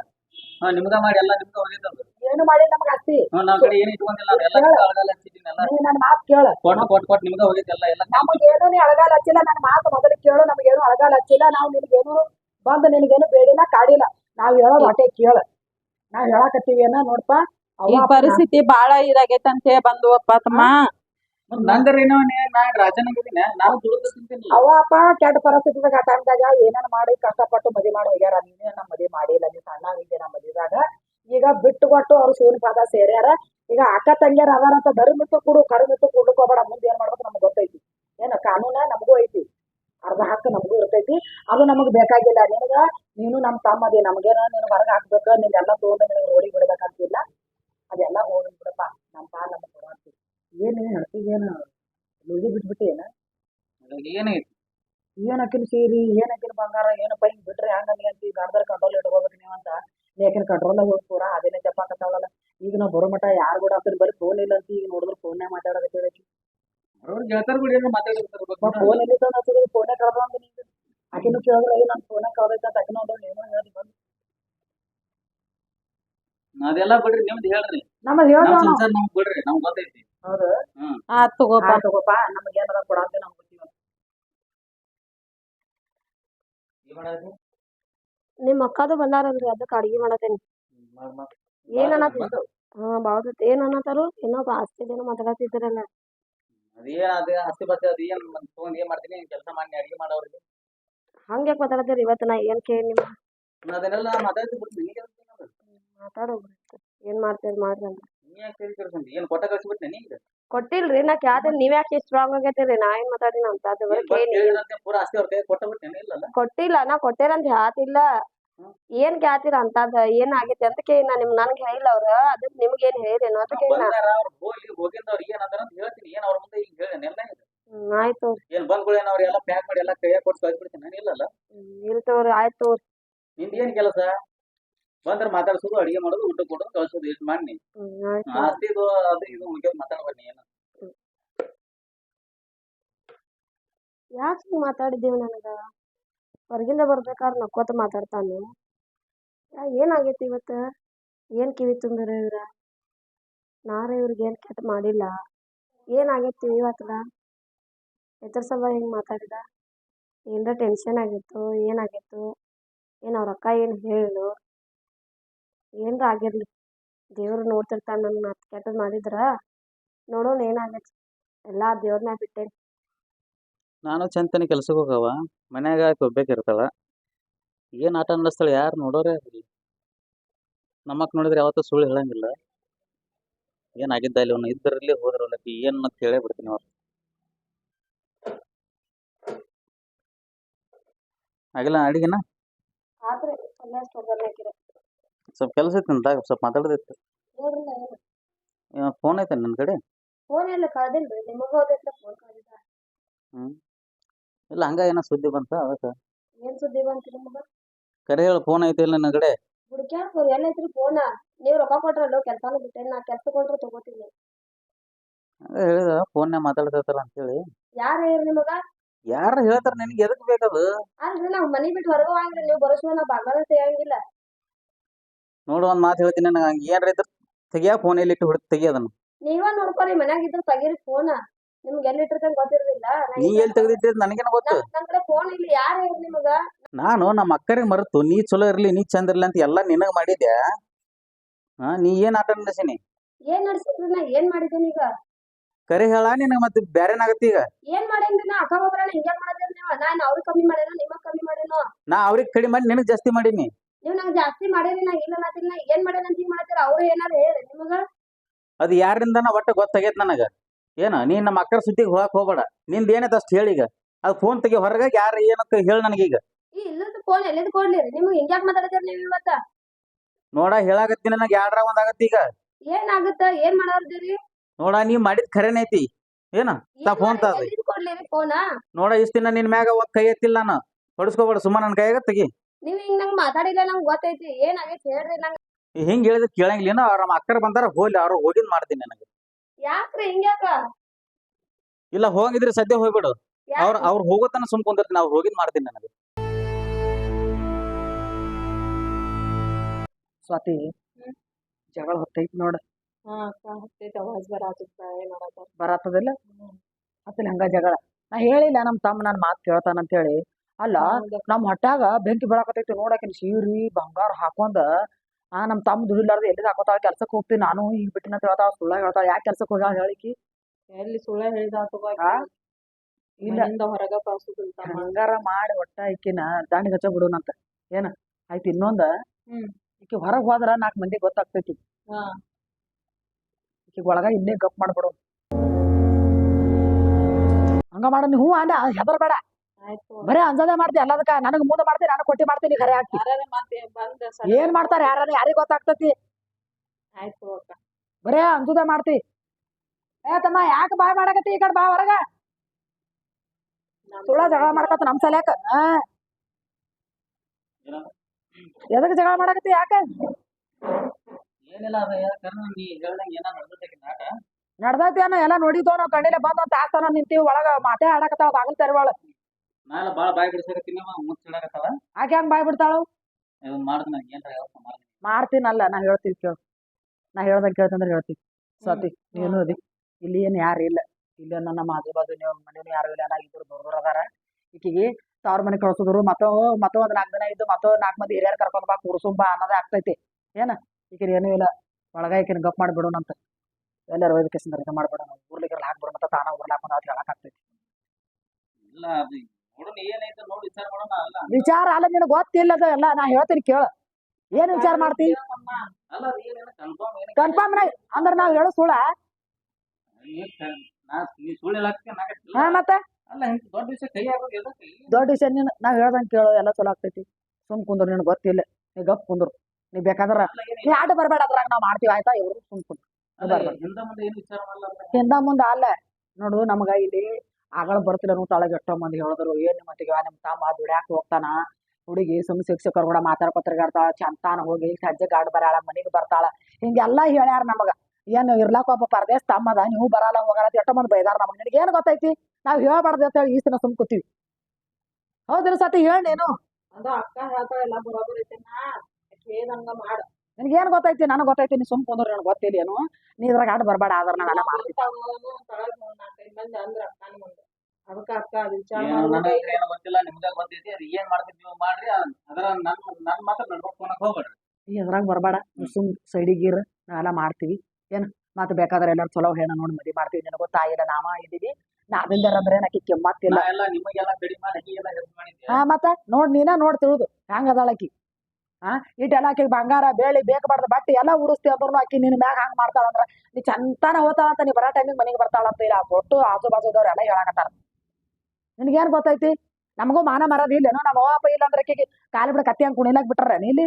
ಹಾ ನಿಮ್ಗ ಮಾಡಿ ಎಲ್ಲ ನಿಮ್ಗ ಹೋಗಿದ್ದದು ಏನು ಮಾಡಿ ನಮಗ ಹ್ಞೂ ನಾವ್ ಕಡೆ ಏನ್ ಇಟ್ಕೊಂಡಿಲ್ಲ ನಾವ್ ಎಲ್ಲ ಅಳಗಾಲ ಹಚ್ಚಿದ್ದೀನಿ ಎಲ್ಲ ನೀ ನನ್ನ ಮಾತು ಕೇಳ. ಕೊಟ್ ಕೊಟ್ ಕೊಟ್ ನಿಮ್ಗ ಹೋಗೈತಿ ಎಲ್ಲ ನಮಗ ನಮಗೇನು ನೀ ಅಳಗಾಲ ಹಚ್ಚಿಲ್ಲ ನನ್ನ ಮಾತು ಮೊದಲು ಕೇಳು. ನಮಗೇನು ಅಳಗಾಲ ಹಚ್ಚಿಲ್ಲ ನಾವು ನಿನಗೇನು ಬಂದು ನಿನಗೇನು ಬೇಡಿಲ್ಲ ಕಾಡಿಲ್ಲ. ನಾವ್ ಹೇಳೋದು ಹೊಟ್ಟೆ ಕೇಳ. ನಾವ್ ಹೇಳಾಕತ್ತೀವಿ ಏನ ನೋಡ್ಪಾ. ಅವ್ವ ಈ ಪರಿಸ್ಥಿತಿ ಬಾಳ ಇದಾಗೈತಂತೆ ಅಂತ ಹೇಳಿ ಬಂದ್ವಪ್ಪ ತಮ್ಮ. ಮತ್ತ್ ನಂದರ ಏನೋ ನಾ ರಾಜನಾಗಿದ್ದೀನಿ ನಾನು ಅವ್ವ ಅಪ್ಪ ಕೆಟ್ಟ ಪರಿಸ್ಥಿತಿದಾಗ ಆ ಟೈಮ್ದಾಗ ಏನೇನ್ ಮಾಡಿ ಕಷ್ಟಪಟ್ಟು ಮದಿ ಮಾಡಿ ಹೋಗ್ಯಾರ, ನೀನೇ ನಮ್ಮ ಮದಿ ಮಾಡಿಲ್ಲ ನೀವು ಸಣ್ಣ ಆಗಿದ್ದೆ ನಮ್ಮ ಮದಿದಾಗ ಈಗ ಬಿಟ್ಟು ಕೊಟ್ಟು ಅವ್ರು ಶಿವನ ಪಾದ ಸೇರ್ಯಾರ. ಈಗ ಅಕ್ಕ ತಂಗಿಯರ ಅದಾರಂತ ಧರ್ಮಿತ್ತು ಕೊಡು ಕಡಿಮಿತ್ತು ಕೊಡ್ಕೋಬೇಡ ಮುಂದೆ ಏನ್ ಮಾಡ್ಬೇಕು ನಮ್ಗೆ ಗೊತ್ತೈತಿ. ಏನು ಕಾನೂನ ನಮಗೂ ಐತಿ. ಅರ್ಧ ಹಕ್ಕು ನಮಗೂ ಇರ್ತೈತಿ. ಅದು ನಮಗ್ ಬೇಕಾಗಿಲ್ಲ. ನಿನಗ, ನೀನು ನಮ್ಮ ತಮ್ಮದಿ ನಮ್ಗೇನ ನೀನು ಹೊರಗೆ ಹಾಕ್ಬೇಕು ನಿನ್ನೆಲ್ಲ ತಗೊಂಡು ನಿನಗೆ ಓಡಿ ಬಿಡ್ಬೇಕಂತಿಲ್ಲ. ಅದೆಲ್ಲ ಹೋಗಿ ಬಿಡಪ್ಪ. ನಮ್ಮ ಪಾಲ್ ನಮಗೆ ಏನು ಏನ್ ಲೂಗಿ ಬಿಟ್ಬಿಟ್ಟು ಏನ? ಏನೈತಿ ಏನಕ್ಕಿನ ಸೀರಿ ಏನಕ್ಕಿನ ಬಂಗಾರ ಏನಪ್ಪ ಹಿಂಗ್ ಬಿಟ್ರೆ ಹಂಗ ನೀ ಈಗ ಗಂಡದರ ಕಂಟ್ರೋಲ್ ಇಟ್ಕೋಬೇಕು ನೀವು ಅಂತ. ಯಾಕಿನ ಕಂಟ್ರೋಲ್ ಹೋಗಿ ಅದೇನೇ ಅದೇನೆ ಚಪ್ಪಾಕತ್ತಾವಲ್ಲ ಈಗ ನಾವು ಬರೋ ಮಟ ಯಾರು ಕೂಡ ಆಗ್ತಾರೆ ಬರೀ ಫೋನ್ ಇಲ್ಲ ಅಂತ ಈಗ ನೋಡಿದ್ರೆ ಫೋನ್ನೇ ಗೆಳತಾರ ಕೂಡ ಏನೋ ಮಾತಾಡಿರ್ತಾರೆ ಫೋನ್ ಎಲ್ಲಿ ತಂದು ಫೋನೇ ಕಳ್ದ ಅಂತ ನೀನು. ಆಕಿನೂ ಕೇಳಿದ್ರೆ ಏ ನನ್ನ ಫೋನೇ ಕಳ್ದೈತೆ ಅಂತ ಆಕಿನೂ ಒಂದು ಏನೋ ಹೇಳಿ ಬಂದು. ಅದೆಲ್ಲ ಬಿಡ್ರಿ ನಿಮ್ದು ಹೇಳ್ರಿ. ನಮ್ಮದು ಬಿಡ್ರಿ ನಮ್ಗೆ ಗೊತ್ತೈತಿ. ಹೌದು. ಆತ್ ತಗೋಪ ನಮ್ಗೆ ಏನಾರ ಮಾಡೋದು? ನಿಮ್ಮ ಅಕ್ಕದು ಬಂದಾರಲ್ರಿ ಅದಕ್ಕ ಅಡ್ಗಿ ಮಾಡತೇನಿ ಮಾಡ್ ಮಾಡ್. ಏನ್ ಬಾಳ ಅನ್ನತ್ತಿದ್ರು ಹಾ ಏನ್ ಅನ್ನತಾರು ಇನ್ನೊಬ್ಬ ಅದೇನ್ ಅದೇ ಆಸ್ತಿ ಮಾತಾಡತಿದ್ರಲ್ಲ ಏನ್ ಮಾತಾಡತೀರಿ ತಗೊಂಡ್ ಏನ್ ಮಾಡ್ತೀನಿ ಕೆಲಸ ಮಾಡಿ ಅಡಿಗೆ ಮಾಡೋರಿಗೆ. ಹಂಗ್ಯಾಕ್ ಮಾತಾಡತ್ತೀರಿ ಇವತ್ತು ನಾ ಏನ್ ಕೇಳಿ ನಿಮ್ಮ ಅದನ್ನೆಲ್ಲ ಮಾತಾಡ್ತಿ ಬಿಡ್ತೀನಿ. ಮಾತಾಡೋ ಏನ್ ಮಾಡ್ತೀರಿ ಮಾಡ್ರಿ ಅಂತ. ಯಾಕೆ ತಲೆ ಕೆಡ್ಸ್ಕೊಂತಿ? ಏನ್ ಕೊಟ್ಟ ಕಳ್ಸಿಬಿಟ್ನೆ ನೀ ಈಗ? ಕೊಟ್ಟಿಲ್ರಿ ನಾ ಕೇಳ್ತೇನೆ ನೀವ್ ಯಾಕೆ ಸ್ಟ್ರಾಂಗ್ ಆಗೈತಿರಿ? ನಾ ಏನ್ ಮಾತಾಡಿನ ಅಂತ ಅದು ಬರೀ ಏನ್ ಬಂದ್ ಕೇಳಿ ಕೇಳಿದ್ರಂತೆ ಪೂರಾ ಆಸ್ತಿ ಅವ್ರ ಕೈ ಕೊಟ್ಟ ಬಿಟ್ಟೇನೆ ಇಲ್ಲಲ್ಲ? ಕೊಟ್ಟಿಲ್ಲ ನಾ ಕೊಟ್ಟೇರಂತ ಹೇಳ್ತಿಲ್ಲ ಏನ್ ಏನ್ ಕೇಳ್ತೀರ ಅದ ಏನ್ ಆಗೈತಿ ಅಂತ ಕೇಳಿ ನಾ ನಿಮ್ ನನ್ಗ್ ಹೇಳಿಲ್ಲ ಅವ್ರ. ಅದಕ್ ನಿಮ್ಗ ಏನ್ ಹೇಳಿರೇನು ಅಂತ ಕೇಳಿ ನಾ. ಬಂದಾರ ಅವ್ರ ಹೋಗಿ ಹೋಗಿಂದವ್ರ ಏನ್ ಅಂದಾರ ಅಂತ ಹೇಳ್ತೀನಿ. ಏನ್ ಅವ್ರ ಮುಂದೆ ಈಗ ಹೇಳಿ ಎಲ್ಲ ಹ್ಮ್, ಆಯ್ತು ಏನ್ ಬಂದ್ಗಳು ಏನ್ ಅವ್ರೆಲ್ಲ ಪ್ಯಾಕ್ ಮಾಡಿ ಎಲ್ಲ ಕೈಯಾಗ ಕೊಟ್ಟು ಕಳ್ಸಿಬಿಡ್ತೀನಿ ನಾನು ಇಲ್ಲಲ್ಲ? ಹ್ಮ್, ಇಲ್ ತಗೋರಿ ಆಯ್ತು ತಗೋರಿ ನಿಂದ ಏನ್ ಕೆಲಸ? ಬಂದ್ರ ಮಾತಾಡ್ಸೋದು ಅಡಿಗೆ ಮಾಡೋದು ಊಟ ಕೊಡೋದು ಕಳ್ಸೋದು ಇಷ್ಟು ಮಾಡಿ ಆಸ್ತಿ ಇದು ಅದು ಇದು ಮುಗಿಯೋದು ಮಾತಾಡ್ಬನ್ನಿ ಏನು ಯಾಕೆ ಮಾತಾಡಿದ್ದೀವಿ ನನಗ? ಹೊರಗಿಂದ ಬರ್ಬೇಕಾದ್ರೆ ನಕ್ಕೋತ ಮಾತಾಡ್ತಾನೆ. ಏನಾಗೈತಿ ಇವತ್ತ? ಏನ್ ಕಿವಿ ತುಂಬಿರ ಇವ್ರ? ನಾರ ಇವ್ರಿಗೆ ಏನ್ ಕೆಟ್ಟ ಮಾಡಿಲ್ಲ. ಏನಾಗೈತಿ ಇವತ್ತದ ಎದ್ರ ಸಲ ಹಿಂಗ್ ಮಾತಾಡಿದ? ಏನ್ರ ಟೆನ್ಷನ್ ಆಗಿತ್ತು? ಏನಾಗಿತ್ತು ಏನು ಅವ್ರ ಅಕ್ಕ ಏನು ಹೇಳಿಳು? ಏನ್ರ ಆಗಿರಲಿ. ದೇವ್ರು ನೋಡ್ತಿರ್ತಾನ ನನ್ನ ಕೆಟ್ಟದ್ ಮಾಡಿದ್ರ ನೋಡೋಣ ಏನಾಗತ್ತೆ ಎಲ್ಲ ದೇವ್ರ ಮ್ಯಾಗ ಬಿಟ್ಟೇನಿ. ನಾನು ಚಂತನ ಕೆಲ್ಸಕ್ಕೆ ಹೋಗವ ಮನ್ಯಾಗ ಆಕಿ ಒಬ್ಬೇಕಿರ್ತಾಳ ಏನು ಆಟ ನಡೆಸ್ತಾಳೆ ಯಾರು ನೋಡೋರೇ ನಮ್ಮಕ್ ನೋಡಿದ್ರೆ ಯಾವತ್ತೂ ಸುಳ್ಳು ಹೇಳಂಗಿಲ್ಲ. ಏನಾಗಿದ್ದ ಇಲ್ಲಿ ಅವನು ಇದ್ದರಲ್ಲಿ ಹೋದ್ರಲ್ಲ ಏನು ಏನ್ ಅಂತ ಹೇಳೇ ಬಿಡ್ತೀನಿ ಅವ್ರು. ಆಗಿಲ್ಲ ಅಡಿಗೆನ? ಆದ್ರೆ ಪಲ್ಯ ಸ್ವಲ್ಪ ಕೆಲಸ ಐತಿ ನಂದಾಗ ಸ್ವಲ್ಪ ಮಾತಾಡೋದಿತ್ತು. ಫೋನ್ ಐತೆ ನನ್ನ ಕಡೆ? ಫೋನ್ ಎಲ್ಲ ಕಳ್ದಿಲ್ರಿ. ನಿಮಗೆ ಹೋದೈತ್ಲ ಫೋನ್ ಕಳ್ದಿದ್ದ ಇಲ್ಲ ಹಂಗ ಏನೋ ಸುದ್ದಿ ಬಂತ ಅದಕ್ಕೆ. ಏನ್ ಸುದ್ದಿ ಬಂತು ನಿಮಗ? ಕರೆ ಹೇಳು ಫೋನ್ ಐತೆ ಇಲ್ಲ ನನ್ನ ಕಡೆ? ಹುಡುಕ್ಯಾಡ್ಬೋದು ಎಲ್ಲೈತ್ರಿ ಫೋನ? ನೀವು ರೊಕ್ಕ ಕೊಟ್ರಲ್ಲ ಕೆಲ್ಸಾನು ಬಿಟ್ಟೇನ್ ನಾ ಕೆಲ್ಸ ಕೊಟ್ರೆ ತಗೋತೀನಿ. ಅದೇ ಹೇಳಿದ ಫೋನ್ಯಾಗ ಮಾತಾಡ್ತಿರ್ತಾರ ಅಂತೇಳಿ. ಯಾರ ಹೇಳ್ರಿ ನಿಮಗ? ಯಾರು ಹೇಳ್ತಾರ ನಿನಗೆ ಎದಕ್ ಬೇಕದು? ಅಲ್ರಿ ನಾವು ಮನೆ ಬಿಟ್ಟು ಹೊರಗೆ ಹೋಗಂಗ್ರಿ ನೀವು ಬರೋಷ್ಮ ನಾವು ಬಾಗ್ಲಾನ ತೆಗಿಯಂಗಿಲ್ಲ ನೋಡು ಒಂದ್ ಮಾತು ಹೇಳ್ತೀನಿ ನನಗೆ. ಹಂಗೆ ಏನ್ರ ಇದ್ರ ತೆಗಿಯಾ ಫೋನ್ ಎಲ್ಲಿ ಇಟ್ಟು ಹುಡುಕ್ ತೆಗಿ ಅದನ್ನ. ನೀವ ನೋಡ್ಕೊರಿ ಮನ್ಯಾಗ ಇದ್ರ ತಗೀರಿ ಫೋನ್ ನಿಮ್ಗೆ ಎಲ್ಲಿ ಇಟ್ಟಿರ್ತಂಗ ಗೊತ್ತಿರಲಿಲ್ಲ ನಾ ಎಲ್ಲಿ ತೆಗ್ದಿಟ್ಟಿದ್ ನನಗೇನು ಗೊತ್ತು? ನನ್- ನನ್ ಕಡೆ ಫೋನ್ ಇಲ್ಲಿ ಯಾರು ಹೇಳಿ ನಿಮಗ? ನಾನು ನಮ್ಮ ಅಕ್ಕರಿಗೆ ಮರೆತು ನೀ ಚಲೋ ಇರ್ಲಿ ನೀ ಚಂದ ಇರ್ಲಿ ಅಂತ ಎಲ್ಲ ನಿನಗ ಮಾಡಿದ್ಯಾ? ಹಾ ನೀ ಏನ್ ಆಟ ನಡೆಸಿನಿ? ಏನ್ ನಡ್ಸಿದ್ರಿ? ನಾ ಏನ್ ಮಾಡಿದ್ದೀನಿ ಈಗ? ಕರೆ ಹೇಳ ನಿನಗ ಮತ್ತೆ ಬ್ಯಾರೇನಾಗತ್ತಿ ಈಗ? ಏನ್ ಮಾಡೇನ್ರಿ ನಾ ಅಕ್ಕ ಒಬ್ಬರನ್ನ ಹಿಂಗ್ಯಾಕ್ ಮಾಡಿದ್ರಿ ನೀವ ನಾನ್ ಅವ್ರಿಗೆ ಕಮ್ಮಿ ಮಾಡೇನೋ ನಿಮಗ್ ಕಮ್ಮಿ ಮಾಡೇನೋ? ನಾ ಅವ್ರಿಗೆ ಕಡಿಮೆ ಮಾಡಿ ನಿನಗ್ ಜಾಸ್ತಿ ಮಾಡೀನಿ. ನೀವ್ ನಂಗೆ ಜಾಸ್ತಿ ಮಾಡೇರಿ ನಾ ಇಲ್ಲ ಅನ್ನತಿಲ್ಲ ನಾ ಏನ್ ಮಾಡ್ಯಾರ ಅಂತ ಹಿಂಗ್ ಮಾಡತ್ತೀರ ಅವ್ರು ಏನಾರ ಹೇಳ್ರಿ ನಿಮಗ. ಅದು ಯಾರಿಂದನ ಒಟ್ಟ ಗೊತ್ತಾಗೈತ್ ನನಗ. ಏನ ನೀ ನಮ್ಮ ಅಕ್ಕರ ಸುದ್ದಿಗೆ ಹೋಗಕ್ ಹೋಗ್ಬೇಡ. ನಿಂದ ಏನೈತೆ ಅಷ್ಟು ಹೇಳಿ ಈಗ ಅದು ಫೋನ್ ತೆಗಿ ಹೊರಗ ಯಾರು ಏನಂತ ಹೇಳ ನನಗೀಗ. ಈ ಇಲ್ಲದ ಫೋನ್ ಎಲ್ಲಿದ್ ಕೊಡ್ಲಿ ನಿಮ್ಗೆ ಹಿಂಗ್ಯಾಕ್ ಮಾತಾಡ್ತೀರ ನೀವ್ ಇವತ್ತ? ನೋಡ ಹೇಳಾಗತ್ತಿ ನನಗೆ ಯಾರ ಒಂದ್ ಆಗತ್ತಿ ಈಗ ಏನಾಗುತ್ತ ಏನ್ ಮಾಡಾರ್ದಿರಿ ನೋಡ ನೀ ಮಾಡಿದ್ ಖರೇನ ಐತಿ. ಏನ ತಾ ಫೋನ್ ತಾ. ಕೊಡ್ಲಿ ಫೋನ ನೋಡ ಇಷ್ಟ ದಿನ ನಿನ್ ಮ್ಯಾಗ ಒಂದ್ ಕೈ ಎತ್ತಿಲ್ಲ ನಾನು. ಹೊಡಿಸ್ಕೋಬೇಡ ಸುಮ್ಮನೆ ನನ್ನ ಕೈಯಾಗ ತೆಗಿ. ನೀವ್ ಹಿಂಗ್ ನಂಗ್ ಮಾತಾಡಿಲ್ಲ ನಂಗ್ ಗೊತ್ತೈತಿ. ಏನಾಗೈತಿ ಹೇಳ್ರಿ ನಂಗ್. ಹಿಂಗ್ ಹೇಳಿದ್ ಕೇಳಂಗಿಲ್ಲ. ಏನೋ ಅವ್ರ ನಮ್ಮ ಅಕ್ಕರ್ ಬಂದಾರ ಹೋಗ್ಲಿ ಅವ್ರು ಹೋಗಿದ್ ಮಾಡ್ತೀನಿ ನನಗೆ. ಯಾಕ್ರಿ ಹಿಂಗ್ಯಾಕ ಇಲ್ಲ ಹೋಗಿದ್ರೆ ಸದ್ಯ ಹೋಗ್ಬಿಡು. ಅವ್ರ ಅವ್ರ ಹೋಗೋತನ ಸುಮ್ ಕುಂದಿರ್ತೀನಿ ಅವ್ರು ಹೋಗಿದ್ ಮಾಡ್ತೀನಿ ನನಗೆ. ಸ್ವಾತಿ ಜಗಳ ಹೊತ್ತೈತಿ ನೋಡ. ಹಾ ಅಸಲ್ ಹತ್ತೈತಿ ಅವಾಜ್ ಬರತ್ತದಿಲ್ಲ? ಅತ್ತಲ್ಲಿ ಹಂಗ ಜಗಳ. ನಾ ಹೇಳಿಲ್ಲ ನಮ್ಮ ತಮ್ಮ ನನ್ನ ಮಾತು ಕೇಳ್ತಾನಂತೇಳಿ. ಅಲ್ಲ ನಮ್ಮ ಹೊಟ್ಟ್ಯಾಗ ಬೆಂಕಿ ಬೆಳಕತೈತಿ ನೋಡಕಿನ ಸೀರಿ ಬಂಗಾರ ಹಾಕೊಂಡ ಆ ನಮ್ಮ ತಮ್ಮ ದುಡಿಲಾರ್ದ ಎಲ್ಲಿ ಹಾಕೋತಾಳ ಕೆಲ್ಸಕ್ಕೆ ಹೋಗ್ತೀನಿ ನಾನು ಈಗ ಬಿಟ್ಟಿನ ಹೇಳ್ತಾಳ ಸುಳ್ಳ ಹೇಳ್ತಾಳ ಯಾಕೆ ಕೆಲ್ಸಕ್ಕೆ ಹೋಗ್ಯಾಳ ಹೇಳಿಕಿ? ಎಲ್ಲಿ ಸುಳ್ಳ ಹೇಳಿದ? ಇಲ್ಲ. ಹೊರಗ ಬಂಗಾರ ಮಾಡಿ ಒಟ್ಟ ಈಕಿನ ದಾಣಿ ಹಚ್ಚ ಬಿಡೋಣಂತ ಏನ? ಆಯ್ತು ಇನ್ನೊಂದ. ಈಕಿ ಹೊರಗ್ ಹೋದ್ರ ನಾಲ್ಕು ಮಂದಿ ಗೊತ್ತಾಗ್ತೈತಿ. ಈಕಿಗೆ ಒಳಗ ಇಲ್ಲೇ ಗಪ್ ಮಾಡ್ಬಿಡು. ಹಂಗ ಮಾಡ ನೀವು ಅಂದ ಹೆದರ್ಬೇಡ. ಬರೇ ಅಂಜದೆ ಮಾಡ್ತಿ ಎಲ್ಲದಕ್ಕ ನನಗ್ ಮುಂದೆ ಮಾಡ್ತೀನಿ ನಾನು ಕೊಟ್ಟಿ ಮಾಡ್ತೀನಿ ಖರೆ ಹಾಕಿ. ಏನ್ ಮಾಡ್ತಾರ ಯಾರ ಯಾರಿಗ ಗೊತ್ತಾಗ್ತತಿ? ಬರೇ ಅಂಜುದ ಮಾಡ್ತಿ. ಏ ತಮ್ಮ ಯಾಕ ಬಾಯ್ ಮಾಡಕತ್ತಿ ಈ ಕಡೆ ಬಾ ಹೊರಗ? ಸುಳ್ಳ ಜಗಳ ಮಾಡ್ಕತ್ತ ನಮ್ ಸಲ್ಯಾಕ ಆ? ಎದಕ್ ಜಗಳ ಮಾಡಕತ್ತಿ ಯಾಕ? ನಡ್ದೈತಿ ಏನೋ ಎಲ್ಲ ನೋಡಿದ್ವ ನಾವ್ ಕಣ್ಣಿಲೆ ಬಂದ್ ಅಂತ ಆಗ್ತಾನ ನಿಂತೀವಿ ಒಳಗ ಮಾತೇ ಆಡಕತ್ತಾಳ ಬಾಗಿಲ್ ತೆರವಾಳ. ನಾಳೆ ಭಾಳ ಬಾಯ್ ಬಿಡ್ಸಕತ್ತೀನಿ ಮುಚ್ಚಿಡಕತ್ತವ ಆಕೆ ಹೆಂಗ್ ಬಾಯ್ ಬಿಡ್ತಾಳು? ಏನ್ರ ಮಾಡ್ತೀನಲ್ಲ ನಾ ಹೇಳ್ತೀವಿ ಕೇಳು. ನಾ ಹೇಳ್ದಂಗೆ ಕೇಳ್ತಂದ್ರೆ ಹೇಳ್ತೀವಿ ಸತಿ ನೀನು ಅದಿ ಇಲ್ಲಿ ಏನು ಯಾರು ಇಲ್ಲ. ಇಲ್ಲಿ ನನ್ನ ನಮ್ಮ ಆಜು ಬಾಜು ನೀವು ಮನೇನು ಯಾರು ಇಲ್ಲ ನಾ ಇಬ್ಬರು ದೂರ ದೂರ ಅದಾರ. ಈಕಿಗೆ ತವ್ರ ಮನೆ ಕಳ್ಸಿದ್ರು ಮತ್ತೋ ಮತ್ತೋ ಒಂದು ನಾಲ್ಕು ದಿನ ಇದ್ದು ಮತ್ತೋ ನಾಲ್ಕು ಮಂದಿ ಹಿರಿಯರ್ ಕರ್ಕೊಂಡು ಬಾ ಕೂರ್ಸುಂಬ ಅನ್ನೋದೇ ಆಗ್ತೈತಿ. ಏನ? ಈಕಿನ ಏನೂ ಇಲ್ಲ. ಒಳಗ ಈಕಿನ ಗಪ್ ಮಾಡಿಬಿಡೋಣಂತ ಎಲ್ಲರೂ ಇದಕ್ಕೆ ಕೆಸಿಂದ ಇದು ಮಾಡ್ಬಿಡೋಣ. ಊರ್ಲಿಕ್ಕೆ ಹಾಕ್ಬಿಡು ಮತ್ತೆ ತಾನ ಊರ್ಲಾಕೊಂಡು ಅದು ಹೇಳಕ್ಕಾಗ್ತೈತಿ ಇಲ್ಲ ವಿಚಾರ ಅಲ್ಲ. ವಿಚಾರ ಗೊತ್ತಿಲ್ಲ ಅದು ಎಲ್ಲ ನಾ ಹೇಳ್ತೀನಿ ಕೇಳು. ಏನ್ ವಿಚಾರ ಮಾಡ್ತಿ? ಕನ್ಫರ್ಮ್ ಅಂದ್ರ ನಾವು ಹೇಳೋ ಹೇಳಕ್ಕೆ ಹಾ ಮತ್ತೆ? ದೊಡ್ಡ ವಿಷಯ ನೀನ್ ನಾವ್ ಹೇಳ್ದಂಗೆ ಕೇಳು ಎಲ್ಲ ಚಲೋ ಆಗ್ತೈತಿ. ಸುಮ್ ಕುಂದ್ರು ನಿನ್ ಗೊತ್ತಿಲ್ಲ. ನೀ ಗಪ್ ಕುಂದ್ರು. ನೀ ಬೇಕಾದ್ರ ನೀ ಆಟ ಬರಬೇಡ ಅದ್ರಾಗ ನಾವ್ ಮಾಡ್ತೀವಿ ಆಯ್ತಾ? ಇವ್ರು ಸುಮ್ ಕುಂದ್ರು. ಹಿಂದ ಮುಂದ ಅಲ್ಲ. ನೋಡು ನಮಗ ಇಲ್ಲಿ ಆಗಳ ಬರ್ತಿಲ್ಲ ತಳಗ ಎಷ್ಟೋ ಮಂದಿ ಹೇಳಿದ್ರು ಏನ್ ಮತ್ತಿಗೆ? ನಿಮ್ಮ ತಮ್ಮ ದುಡ್ಯಾಕ ಹೋಗ್ತಾನ? ಹುಡುಗಿ ಸುಮ್ ಶಿಕ್ಷಕರು ಕೂಡ ಮಾತಾಡ್ಕೊತಿರ್ಗಾಡ್ತಾಳ ಚಂತಾನ ಹೋಗಿ ಸಜ್ಜೆ ಗಾಡ್ ಬರಾಳ ಮನಿಗ್ ಬರ್ತಾಳ. ಹಿಂಗೆಲ್ಲಾ ಹೇಳ್ಯಾರ ನಮಗ. ಏನು ಇರ್ಲಾಕ ಒಬ್ಬ ಪರದೇಶ ತಮ್ಮದ ನೀವು ಬರಲ್ಲ ಹೋಗಲ್ಲ ಎಷ್ಟೋ ಮಂದಿ ಬೈದಾರ ನಮಗೆ. ನಿನಗೆ ಏನು ಗೊತ್ತೈತಿ? ನಾವು ಹೇಳ್ಬಾರ್ದು ಅಂತ ಹೇಳಿ ಈ ದಿನ ಸುಮ್ ಕೂತೀವಿ. ಹೌದಿಲ್ಲ ಸತಿ ಹೇಳೇನು ಅದ ಅಕ್ಕ ಹೇಳ್ತಾಳ ಎಲ್ಲ ಬರೋಬರ್ ಮಾಡ. ನಿನಗೇನ್ ಗೊತ್ತೈತಿ? ನನಗೆ ಗೊತ್ತೈತಿ ನೀ ಸುಮ್ ಕುಂದ್ರೆ ನನಗೆ ಗೊತ್ತಿಲ್ಲ ಏನು. ನೀ ಇದ್ರಾಗ ಆಟ ಬರಬೇಡ ಆದ್ರ ನಾನು ತಳಗ್ ಅದಕ್ಕ ಅಕ್ಕ ಅದು ವಿಚಾರ ನನಗೆ ಏನು ಗೊತ್ತಿಲ್ಲ ನಿಮ್ಗೆ ಗೊತ್ತೈತಿ ಅದು ಏನ್ ಮಾಡ್ತೀವಿ ನೀವು ಮಾಡ್ರಿ ಅದರ ನನ್ ನನ್ ಮಾತ್ರ ನಡ್ಬೇಕು ಅನ್ನಕ್ ಹೋಗ್ಬೇಡ್ರಿ. ನೀ ಅದ್ರಾಗ ಬರಬೇಡ ಸುಮ್ ಸೈಡಿಗೀರ್ ನಾವೆಲ್ಲ ಮಾಡ್ತೀವಿ. ಏನ್ ಮತ್ತೆ ಬೇಕಾದ್ರೆ ಎಲ್ಲಾರು ಚಲೋ ಹೇಳ ನೋಡಿ ಮದಿ ಮಾಡ್ತೀವಿ ನಿನಗೂ ತಾಯಿಲ್ಲ ನಾವ ಇದೀವಿ ನಾದಿಂದಾರ ಅಂದ್ರೆ ಆಕಿ ಕೆಮ್ಮತ್ತಿಲ್ಲ. ಎಲ್ಲ ನಿಮಗೆಲ್ಲ ಕಡಿಮೆ ಮಾಡಿ ಆಕಿಗೆಲ್ಲ ಹೆಲ್ಪ್ ಮಾಡಿದ್ದೆ ಹಾ ಮತ್ತ ನೋಡ್ ನೀನ ನೋಡ್ ತಿಳಿದು ಹೆಂಗ್ ಅದಾಳ ಆಕಿ? ಹಾ ಇಟ್ಟೆಲ್ಲ ಆಕಿ ಬಂಗಾರ ಬೇಳಿ ಬೇಕಬಾರ್ದು ಬಟ್ಟೆ ಎಲ್ಲ ಉಡಿಸ್ತಿ ಅಂದ್ರೂ ಆಕಿ ನಿನ್ ಮ್ಯಾಗ ಹಂಗ್ ಮಾಡ್ತಾಳ ಅಂದ್ರ ನೀ ಚಂತಾನ ಹೋತಾಳ ಅಂತ ನೀ ಬರೋ ಟೈಮಿಗೆ ಮನೆಗೆ ಬರ್ತಾಳ ಅಂತ ಇಲ್ಲ ಒಟ್ಟು ಆಜು ಬಾಜುದವ್ರು ಎಲ್ಲ ಹೇಳಕತ್ತಾರ. ನಿನಗೇನ್ ಗೊತ್ತೈತಿ? ನಮಗೂ ಮಾನ ಮರದ ಇಲ್ಲೇನೋ ನಮ್ಮ ಅವ್ವ ಅಪ್ಪ ಇಲ್ಲ ಅಂದ್ರೆ ಆಕಿಗೆ ಕಾಲು ಬಿಡ ಕತ್ತಿ ಹಂಗ್ ಕುಣಿಲಕ್ ಬಿಟ್ಟಾರ. ನೀಲಿ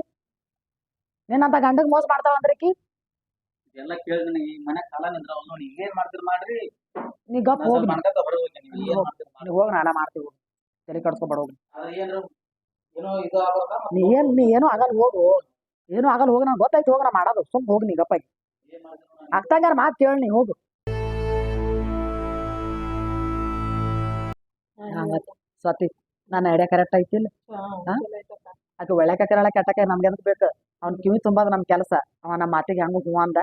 ನಿನ್ನಂತ ಗಂಡಗ್ ಮೋಸ ಮಾಡ್ತಾವ ಅಂದ್ರೆ ಆಕಿ? ಎಲ್ಲ ಕೇಳಿದ್ರೆ ಈ ಮನೆ ಕಾಲ ನಿಂದ್ರ ನೋಡಿ. ಏನ್ ಮಾಡ್ತೀರಿ ಮಾಡ್ರಿ? ನೀ ಗಪ್ ನಾ ಹೋಗಿ ಸ್ವಲ್ಪ ಮಾಡ್ಕೊತ ಬರೋದು ನೀವು. ಏನ್ ಮಾಡ್ತೀರಿ ಹೋಗಿ ನಾನ ಮಾಡ್ತೀವಿ ತಲೆ ಕಡ್ಸ್ಕೊಬೇಡ ಹೋಗಿ. ಆದ್ರೆ ಏನ್ರ ಏನೋ ಇದು ಆಗೋದ ನೀ ಏನ್ ನೀ ಏನೂ ಆಗಲ್ಲ ಹೋಗು. ಏನೋ ಆಗಲ್ಲ ಹೋಗಿ. ನಂಗೆ ಗೊತ್ತಾಯ್ತು ಹೋಗಿ ನಾ ಮಾಡೋದು. ಸುಮ್ ಹೋಗಿ ನೀ ಗಪ್ಪ ಏನ್ ಮಾಡ್ತೀರಿ? ಅಕ್ಕಂಗಾರ ಮಾತು ಕೇಳಿ ನೀ ಹೋಗು. ಸತಿ ನಾನು ಐಡಿಯಾ ಕರೆಕ್ಟ್ ಐತಿಲ್ಲ ಅದು ಆಕೆ ಒಳ್ಳೆಕ ಕೆರಳ ಕೆಟ್ಟಕ ನಮ್ಗೆ ಎದಕ್ ಬೇಕು? ಅವ್ನ ಕಿವಿ ತುಂಬಾದ ನಮ್ ಕೆಲಸ. ಅವ ನಮ್ಮ ಮಾತಿಗೆ ಹಂಗ ಹೂ ಅಂದ.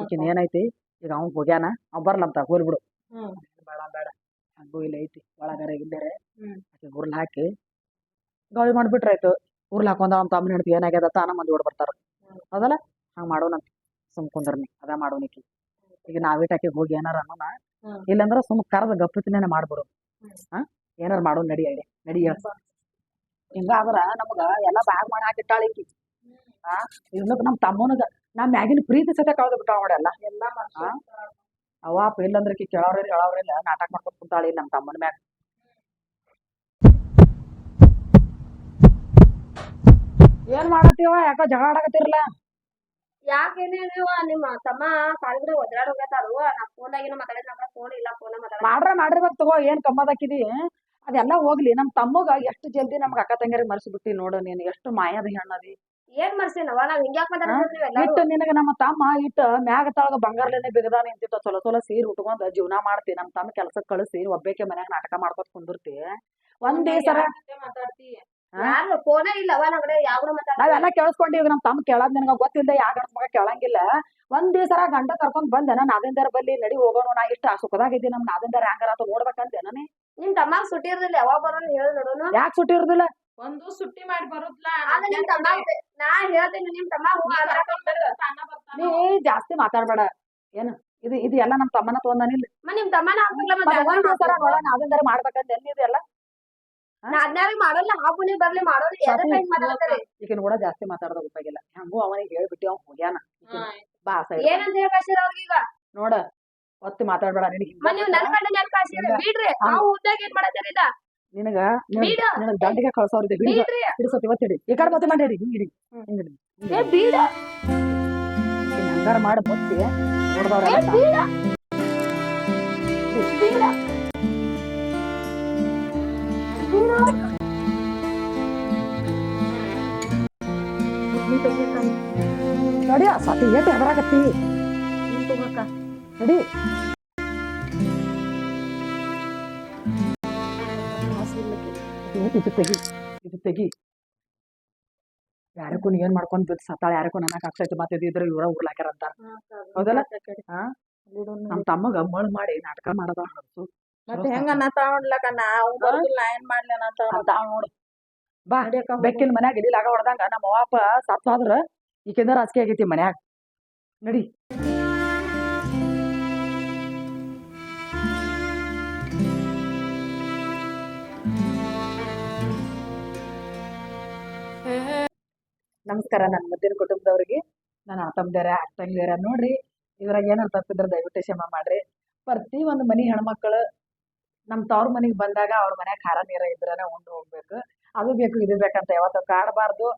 ಈಕಿನ ಏನೈತಿ ಈಗ ಅವ್ನ್ ಹೋಗ್ಯಾನ. ಅವ್ ಬರ್ಲಂತ ಹೋಲ್ ಬಿಡು. ಬೇಡ ಬೇಡ. ಹಂಗೂ ಇಲ್ಲ ಐತಿ. ಒಳಗಾರ ಇಲ್ಲರೆ. ಆಕೆ ಉರ್ಲ್ ಹಾಕಿ ಗಾಳಿ ಮಾಡ್ಬಿಟ್ರಾಯ್ತು. ಉರ್ಲ್ ಹಾಕೊಂಡ ಅವ್ನ ತಮ್ಮನ ಹೆಂಡತಿ ಏನಾಗ್ಯದ ತಾನ ಮಂದಿ ಓಡ್ ಬರ್ತಾರ. ಹೌದಲ್ಲ? ಹಂಗ ಮಾಡೋಣ ಸುಮ್ ಕುಂದ್ರನಿ. ಅದ ಮಾಡೋನಿಕಿ ಈಗ ನಾವಿಟಾಕಿ ಹೋಗಿ ಏನಾರ ಅನ್ನೋಣ. ಇಲ್ಲಂದ್ರ ಸುಮ್ ಕರದ ಗಪ್ಪತಿನೇನೆ ಮಾಡ್ಬಿಡು. ಹಾ? ಏನಾರ ಮಾಡೋ ನಡಿ ಐಡಿ ನಡಿ ಹಿಂಗ ಹಿಂಗಾದ್ರ ನಮಗ ಎಲ್ಲಾ ಬ್ಯಾಗ್ ಮಾಡಿ ಹಾಕಿಟ್ಟಾಳ ಈಕಿ. ಹಾ ಇರ್ಲಕ್ ನಮ್ ತಮ್ಮನಗ ನಮ್ಮ ಮ್ಯಾಗಿನ ಪ್ರೀತಿ ಸತ ಕಳ್ದ ಬಿಟ್ಟಾಳ ನೋಡಲ್ಲ ಹಾ? ಅವ ಅಪ್ಪ ಇಲ್ಲಂದ್ರ ಈಕಿ ಕೇಳವ್ರ ಹೇಳವ್ರಿಲ್ಲ ನಾಟಕ ಮಾಡ್ಕೊಂಡು ಕುಂತಾಳಿ ನಮ್ಮ ತಮ್ಮನ ಮ್ಯಾಗ. ಏನ್ ಮಾಡತ್ತೀವ ಯಾಕ ಜಗಳ ಆಡಕತ್ತಿರಲ್ಲ? ಯಾಕೇನೇ ನೀವು ನಿಮ್ಮ ತಮ್ಮ ಕಾಲಿಗೆ ಒದ್ರಾಡ್ ಹೋಗತ್ತಾರು ನಾ ಮಾತಾಡಿದ್ರ ಫೋನ್ ಇಲ್ಲ ಫೋನ್ ಮಾತಾಡ. ಮಾಡ್ರ ಮಾಡಿರ್ಬೇಕು ತಗೋ ಏನ್ ಕಮ್ಮದಾಕಿದಿ? ಅದೆಲ್ಲ ಹೋಗ್ಲಿ. ನಮ್ ತಮ್ಮಗ ಎಷ್ಟು ಜಲ್ದಿ ನಮ್ಗ ಅಕ್ಕ ತಂಗಿಯರಿಗೆ ಮರ್ಸಿ ಬಿಟ್ಟಿ ನೋಡು ನೀನ್. ಎಷ್ಟು ಮಾಯದ ಹೆಣ್ಣದಿ ಏನ್ ಮರ್ಸಿನವ ನಾವ್ ಹಿಂಗ್ಯಾಕ್ ಇಟ್ಟು ನಿನಗ ನಮ್ಮ ತಮ್ಮ ಇಟ್ಟು ಮ್ಯಾಗ ತಳಗ ಬಂಗಾರಲೇನೆ ಬಿಗದ ನಿಂತಿತ್ತ. ಚಲೋ ಚಲೋ ಸೀರೆ ಉಟ್ಕೊಂಡ್ ಜೀವನ ಮಾಡ್ತಿ. ನಮ್ ತಮ್ಮ ಕೆಲ್ಸಕ್ ಕಳಿಸಿ ಒಬ್ಬೇಕೆ ಮನ್ಯಾಗ ನಾಟಕ ಮಾಡ್ಕೊತ ಕುಂದಿರ್ತಿ. ಒಂದೇ ಸರ ಮಾತಾಡ್ತಿ? ನಾವೆಲ್ಲ ಕೇಳಿಸ್ಕೊಂಡಿವ್ ನಮ್ ತಮ್ಮ ಕೇಳದ್ ನಿನಗ ಗೊತ್ತಿಲ್ಲ ಯಾವ ಗಂಡ ಮಗ ಕೇಳಂಗಿಲ್ಲ. ಒಂದ್ ದಿವಸ ಗಂಡ ಕರ್ಕೊಂಡ್ ಬಂದೆ. ನಾದಿಂದರ ಬಲ್ಲಿ ನಡಿ ಹೋಗೋಣ. ನಾ ಇಷ್ಟ ಸುಖದಾಗಿದ್ದಿ ನಮ್ ನಾದಿಂದರ ಹ್ಯಾಂಗಾರ ಆತ ನೋಡ್ಬೇಕಂತೆ ನಾನೇ ನಿಮ್ ತಮ್ಮ ಸುಟ್ಟಿ ಇರ್ದಿಲ್ಲ ಯಾವಾಗ ಬರೋನ್ ಹೇಳಿ ನೋಡೋನು. ಯಾಕೆ ಸುಟ್ಟಿ ಇರ್ದಿಲ್ಲ? ಒಂದು ಸುಟ್ಟಿ ಮಾಡಿ ಬರುತ್ತಲ್ಲ ಆದ್ರೆ ನಿಮ್ ತಮ್ಮ ನಾ ಹೇಳ್ತೀನಿ ನಿಮ್ ತಮ್ಮ ನೀ ಜಾಸ್ತಿ ಮಾತಾಡ್ಬೇಡ. ಏನು? ಇದು ಇದು ಎಲ್ಲ ನಮ್ ತಮ್ಮನ ತಗೊಂಡಿಲ್ಲ ಮ ನಿಮ್ ತಮ್ಮನ ಹಾಕ್ಬೇಕಲ್ಲ ಮತ್ತೆ ನಾದಿಂದರ ಮಾಡ್ಬೇಕಂತ ಎಲ್ಲಿ ಇದೆಲ್ಲ ನಾ ಅದ್ನಾರಿಗೆ ಮಾಡೋಲ್ಲ ಹಾಕುನಿ ಬರ್ಲಿ ಮಾತಾಡ್ತಾರೆ. ಈಗಿನ ಕೂಡ ಜಾಸ್ತಿ ಮಾತಾಡೋದು ಉಪಯೋಗಿಲ್ಲ. ಹಂಗೂ ಅವನಿಗೆ ಹೇಳ್ಬಿಟ್ಟು ಅವ್ನ್ ಹೋಗ್ಯಾನ. ಬಾ ಸರಿ ಏನಂತ ಹೇಳ್ಬೇಕು ಕಳ್ಸಿರ ಅವ್ರಿಗೀಗ? ನೋಡ ಒತ್ತಿ ಮಾತಾಡ್ಬೇಡ ನಿನಗೆ ನೀವ್ ನನ್ ಕಂಡ ಬಿಡ್ರಿ ನಾವು ಉದ್ದಾಗ ಏನ್ ನಿನಗ ಬೀಡ. ನಿನಗ ದಂಡಿಗೆ ಕಳ್ಸೋರಿದೆ ಹಿಡಿದ ಬಿಡ್ರಿ. ಹಿಡಿಸೋತಿ ಇವತ್ತು ಹಿಡಿ ಈ ಕಡೆ ಮತ್ತೆ ಮಾಡಿ ಹಿಡಿ ಹಿಂಗ್ ಹಿಡಿ ಹಿಂಗ್ ಹಿಡಿ ಏ ಬೀಡ. ಹಿಂಗ್ ಹಂಗಾರ ಮಾಡಿ ಬೀಡ. ಬೀಡ. ಸತಿ ಏಟ್ ಹೆದರಾಕತ್ತಿ ನಡಿ. ಇದು ತೆಗಿ ಇದು ತೆಗಿ. ಯಾರಕ್ಕೂ ಏನ್ ಮಾಡ್ಕೊಂಡ್ ಬಿದ್ದು ಸತ್ತಾಳ ಯಾರಕ್ಕೂ ನನಕ್ ಆಗ್ತೈತಿ ಮತ್ತೆ ಇದು ಇದ್ರ ಇವ್ರ ಉರ್ಲಾಕ್ಯಾರ ಅಂತಾರ. ಹೌದಲ್ಲ? ನಮ್ಮ ನಮ್ ತಮ್ಮಗ ಮಳ್ ಮಾಡಿ ನಾಟಕ ಮಾಡದ ಹೊರ್ತು ಮತ್ತೆ ಹೆಂಗ ಅನ್ನತಾಳ ನೋಡ್ಲಕ ನಾವು ಬರೋದಿಲ್ಲ ಏನ್ ಮಾಡ್ಲಿ ಅನ್ನತಾಳ ಅಂತ. ನೋಡು. ಬಾ ಬೆಕ್ಕಿನ ಮನ್ಯಾಗ ಇಡಿಲಾಗ ಹೊಡ್ದಂಗ ನಮ್ಮ ಅವ್ವ ಅಪ್ಪ ಸತ್ ಹೋದ್ರ ಈಕಿಂದ ರಾಜಕೀಯ ಆಗೈತಿ ಮನ್ಯಾಗ. ನಡಿ. ನಮಸ್ಕಾರ ನನ್ನ ಮುದ್ದಿನ ಕುಟುಂಬದವ್ರಿಗೆ. ನಾನು ತಮ್ಮದೇರ ಅಕ್ಕಂಗಿಯರ ನೋಡ್ರಿ, ಇದ್ರಾಗ ಏನಂತ ತಪ್ಪಿದ್ರ ದಯವಿಟ್ಟು ಕ್ಷಮ ಮಾಡ್ರಿ. ಪ್ರತಿ ಒಂದು ಮನೆ ಹೆಣ್ಮಕ್ಳು ನಮ್ಮ ತವ್ರ ಮನೆಗೆ ಬಂದಾಗ ಅವ್ರ ಮನ್ಯಾಗ ಖಾರ ನೀರ ಇದ್ರನ ಉಂಡು ಹೋಗ್ಬೇಕು. ಅದು ಬೇಕು, ಇದು ಬೇಕಂತ ಯಾವತ್ತೂ ಕಾಡಬಾರ್ದು.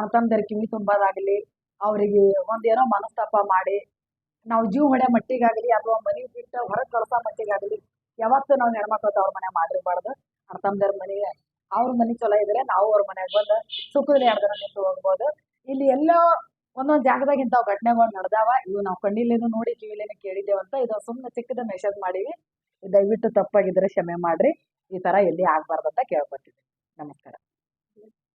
ಅಂತಂದ್ರೆ ಕಿವಿ ತುಂಬೋದಾಗಲಿ, ಅವರಿಗೆ ಒಂದೇನೋ ಮನಸ್ತಾಪ ಮಾಡಿ, ನಾವು ಜೀವ ಹೊಡೆ ಮಟ್ಟಿಗಾಗಲಿ, ಅಥವಾ ಮನೆ ಬಿಟ್ಟು ಹೊರಗೆ ಕಳ್ಸೋ ಮಟ್ಟಿಗಾಗಲಿ, ಯಾವತ್ತೂ ನಾವು ಹೆಣ್ಮಕ್ಳು ತವ್ರ ಮನೆ ಮಾಡಿರ್ಬಾರ್ದು ಅರ್ಥಮ್ದರ ಮನೆಗೆ ಅವ್ರ ಮನೆ ಚಲೋ ಇದ್ರೆ ನಾವು ಅವ್ರ ಮನೆಗೆ ಬಂದು ಸುಖದಲ್ಲಿ ದಿನ ನಿಂತು ಹೋಗ್ಬೋದು ಇಲ್ಲಿ ಎಲ್ಲೋ ಒಂದೊಂದು ಜಾಗದಾಗ ಇಂಥವು ಘಟನೆಗಳು ನಡೆದಾವ. ಇವು ನಾವು ಕಣ್ಣಿಲ್ಲೇನು ನೋಡಿ ಕಿವಿಲೇನು ಕೇಳಿದ್ದೇವಂತ ಇದು ಸುಮ್ಮನೆ ಚಿಕ್ಕದ ಮೆಸೇಜ್ ಮಾಡೀವಿ. ದಯವಿಟ್ಟು ತಪ್ಪಾಗಿದ್ರೆ ಕ್ಷಮೆ ಮಾಡ್ರಿ. ಈ ತರ ಎಲ್ಲಿ ಆಗ್ಬಾರ್ದಂತ ಅಂತ ಕೇಳ್ಕೊತೀವಿ ನಮಸ್ಕಾರ.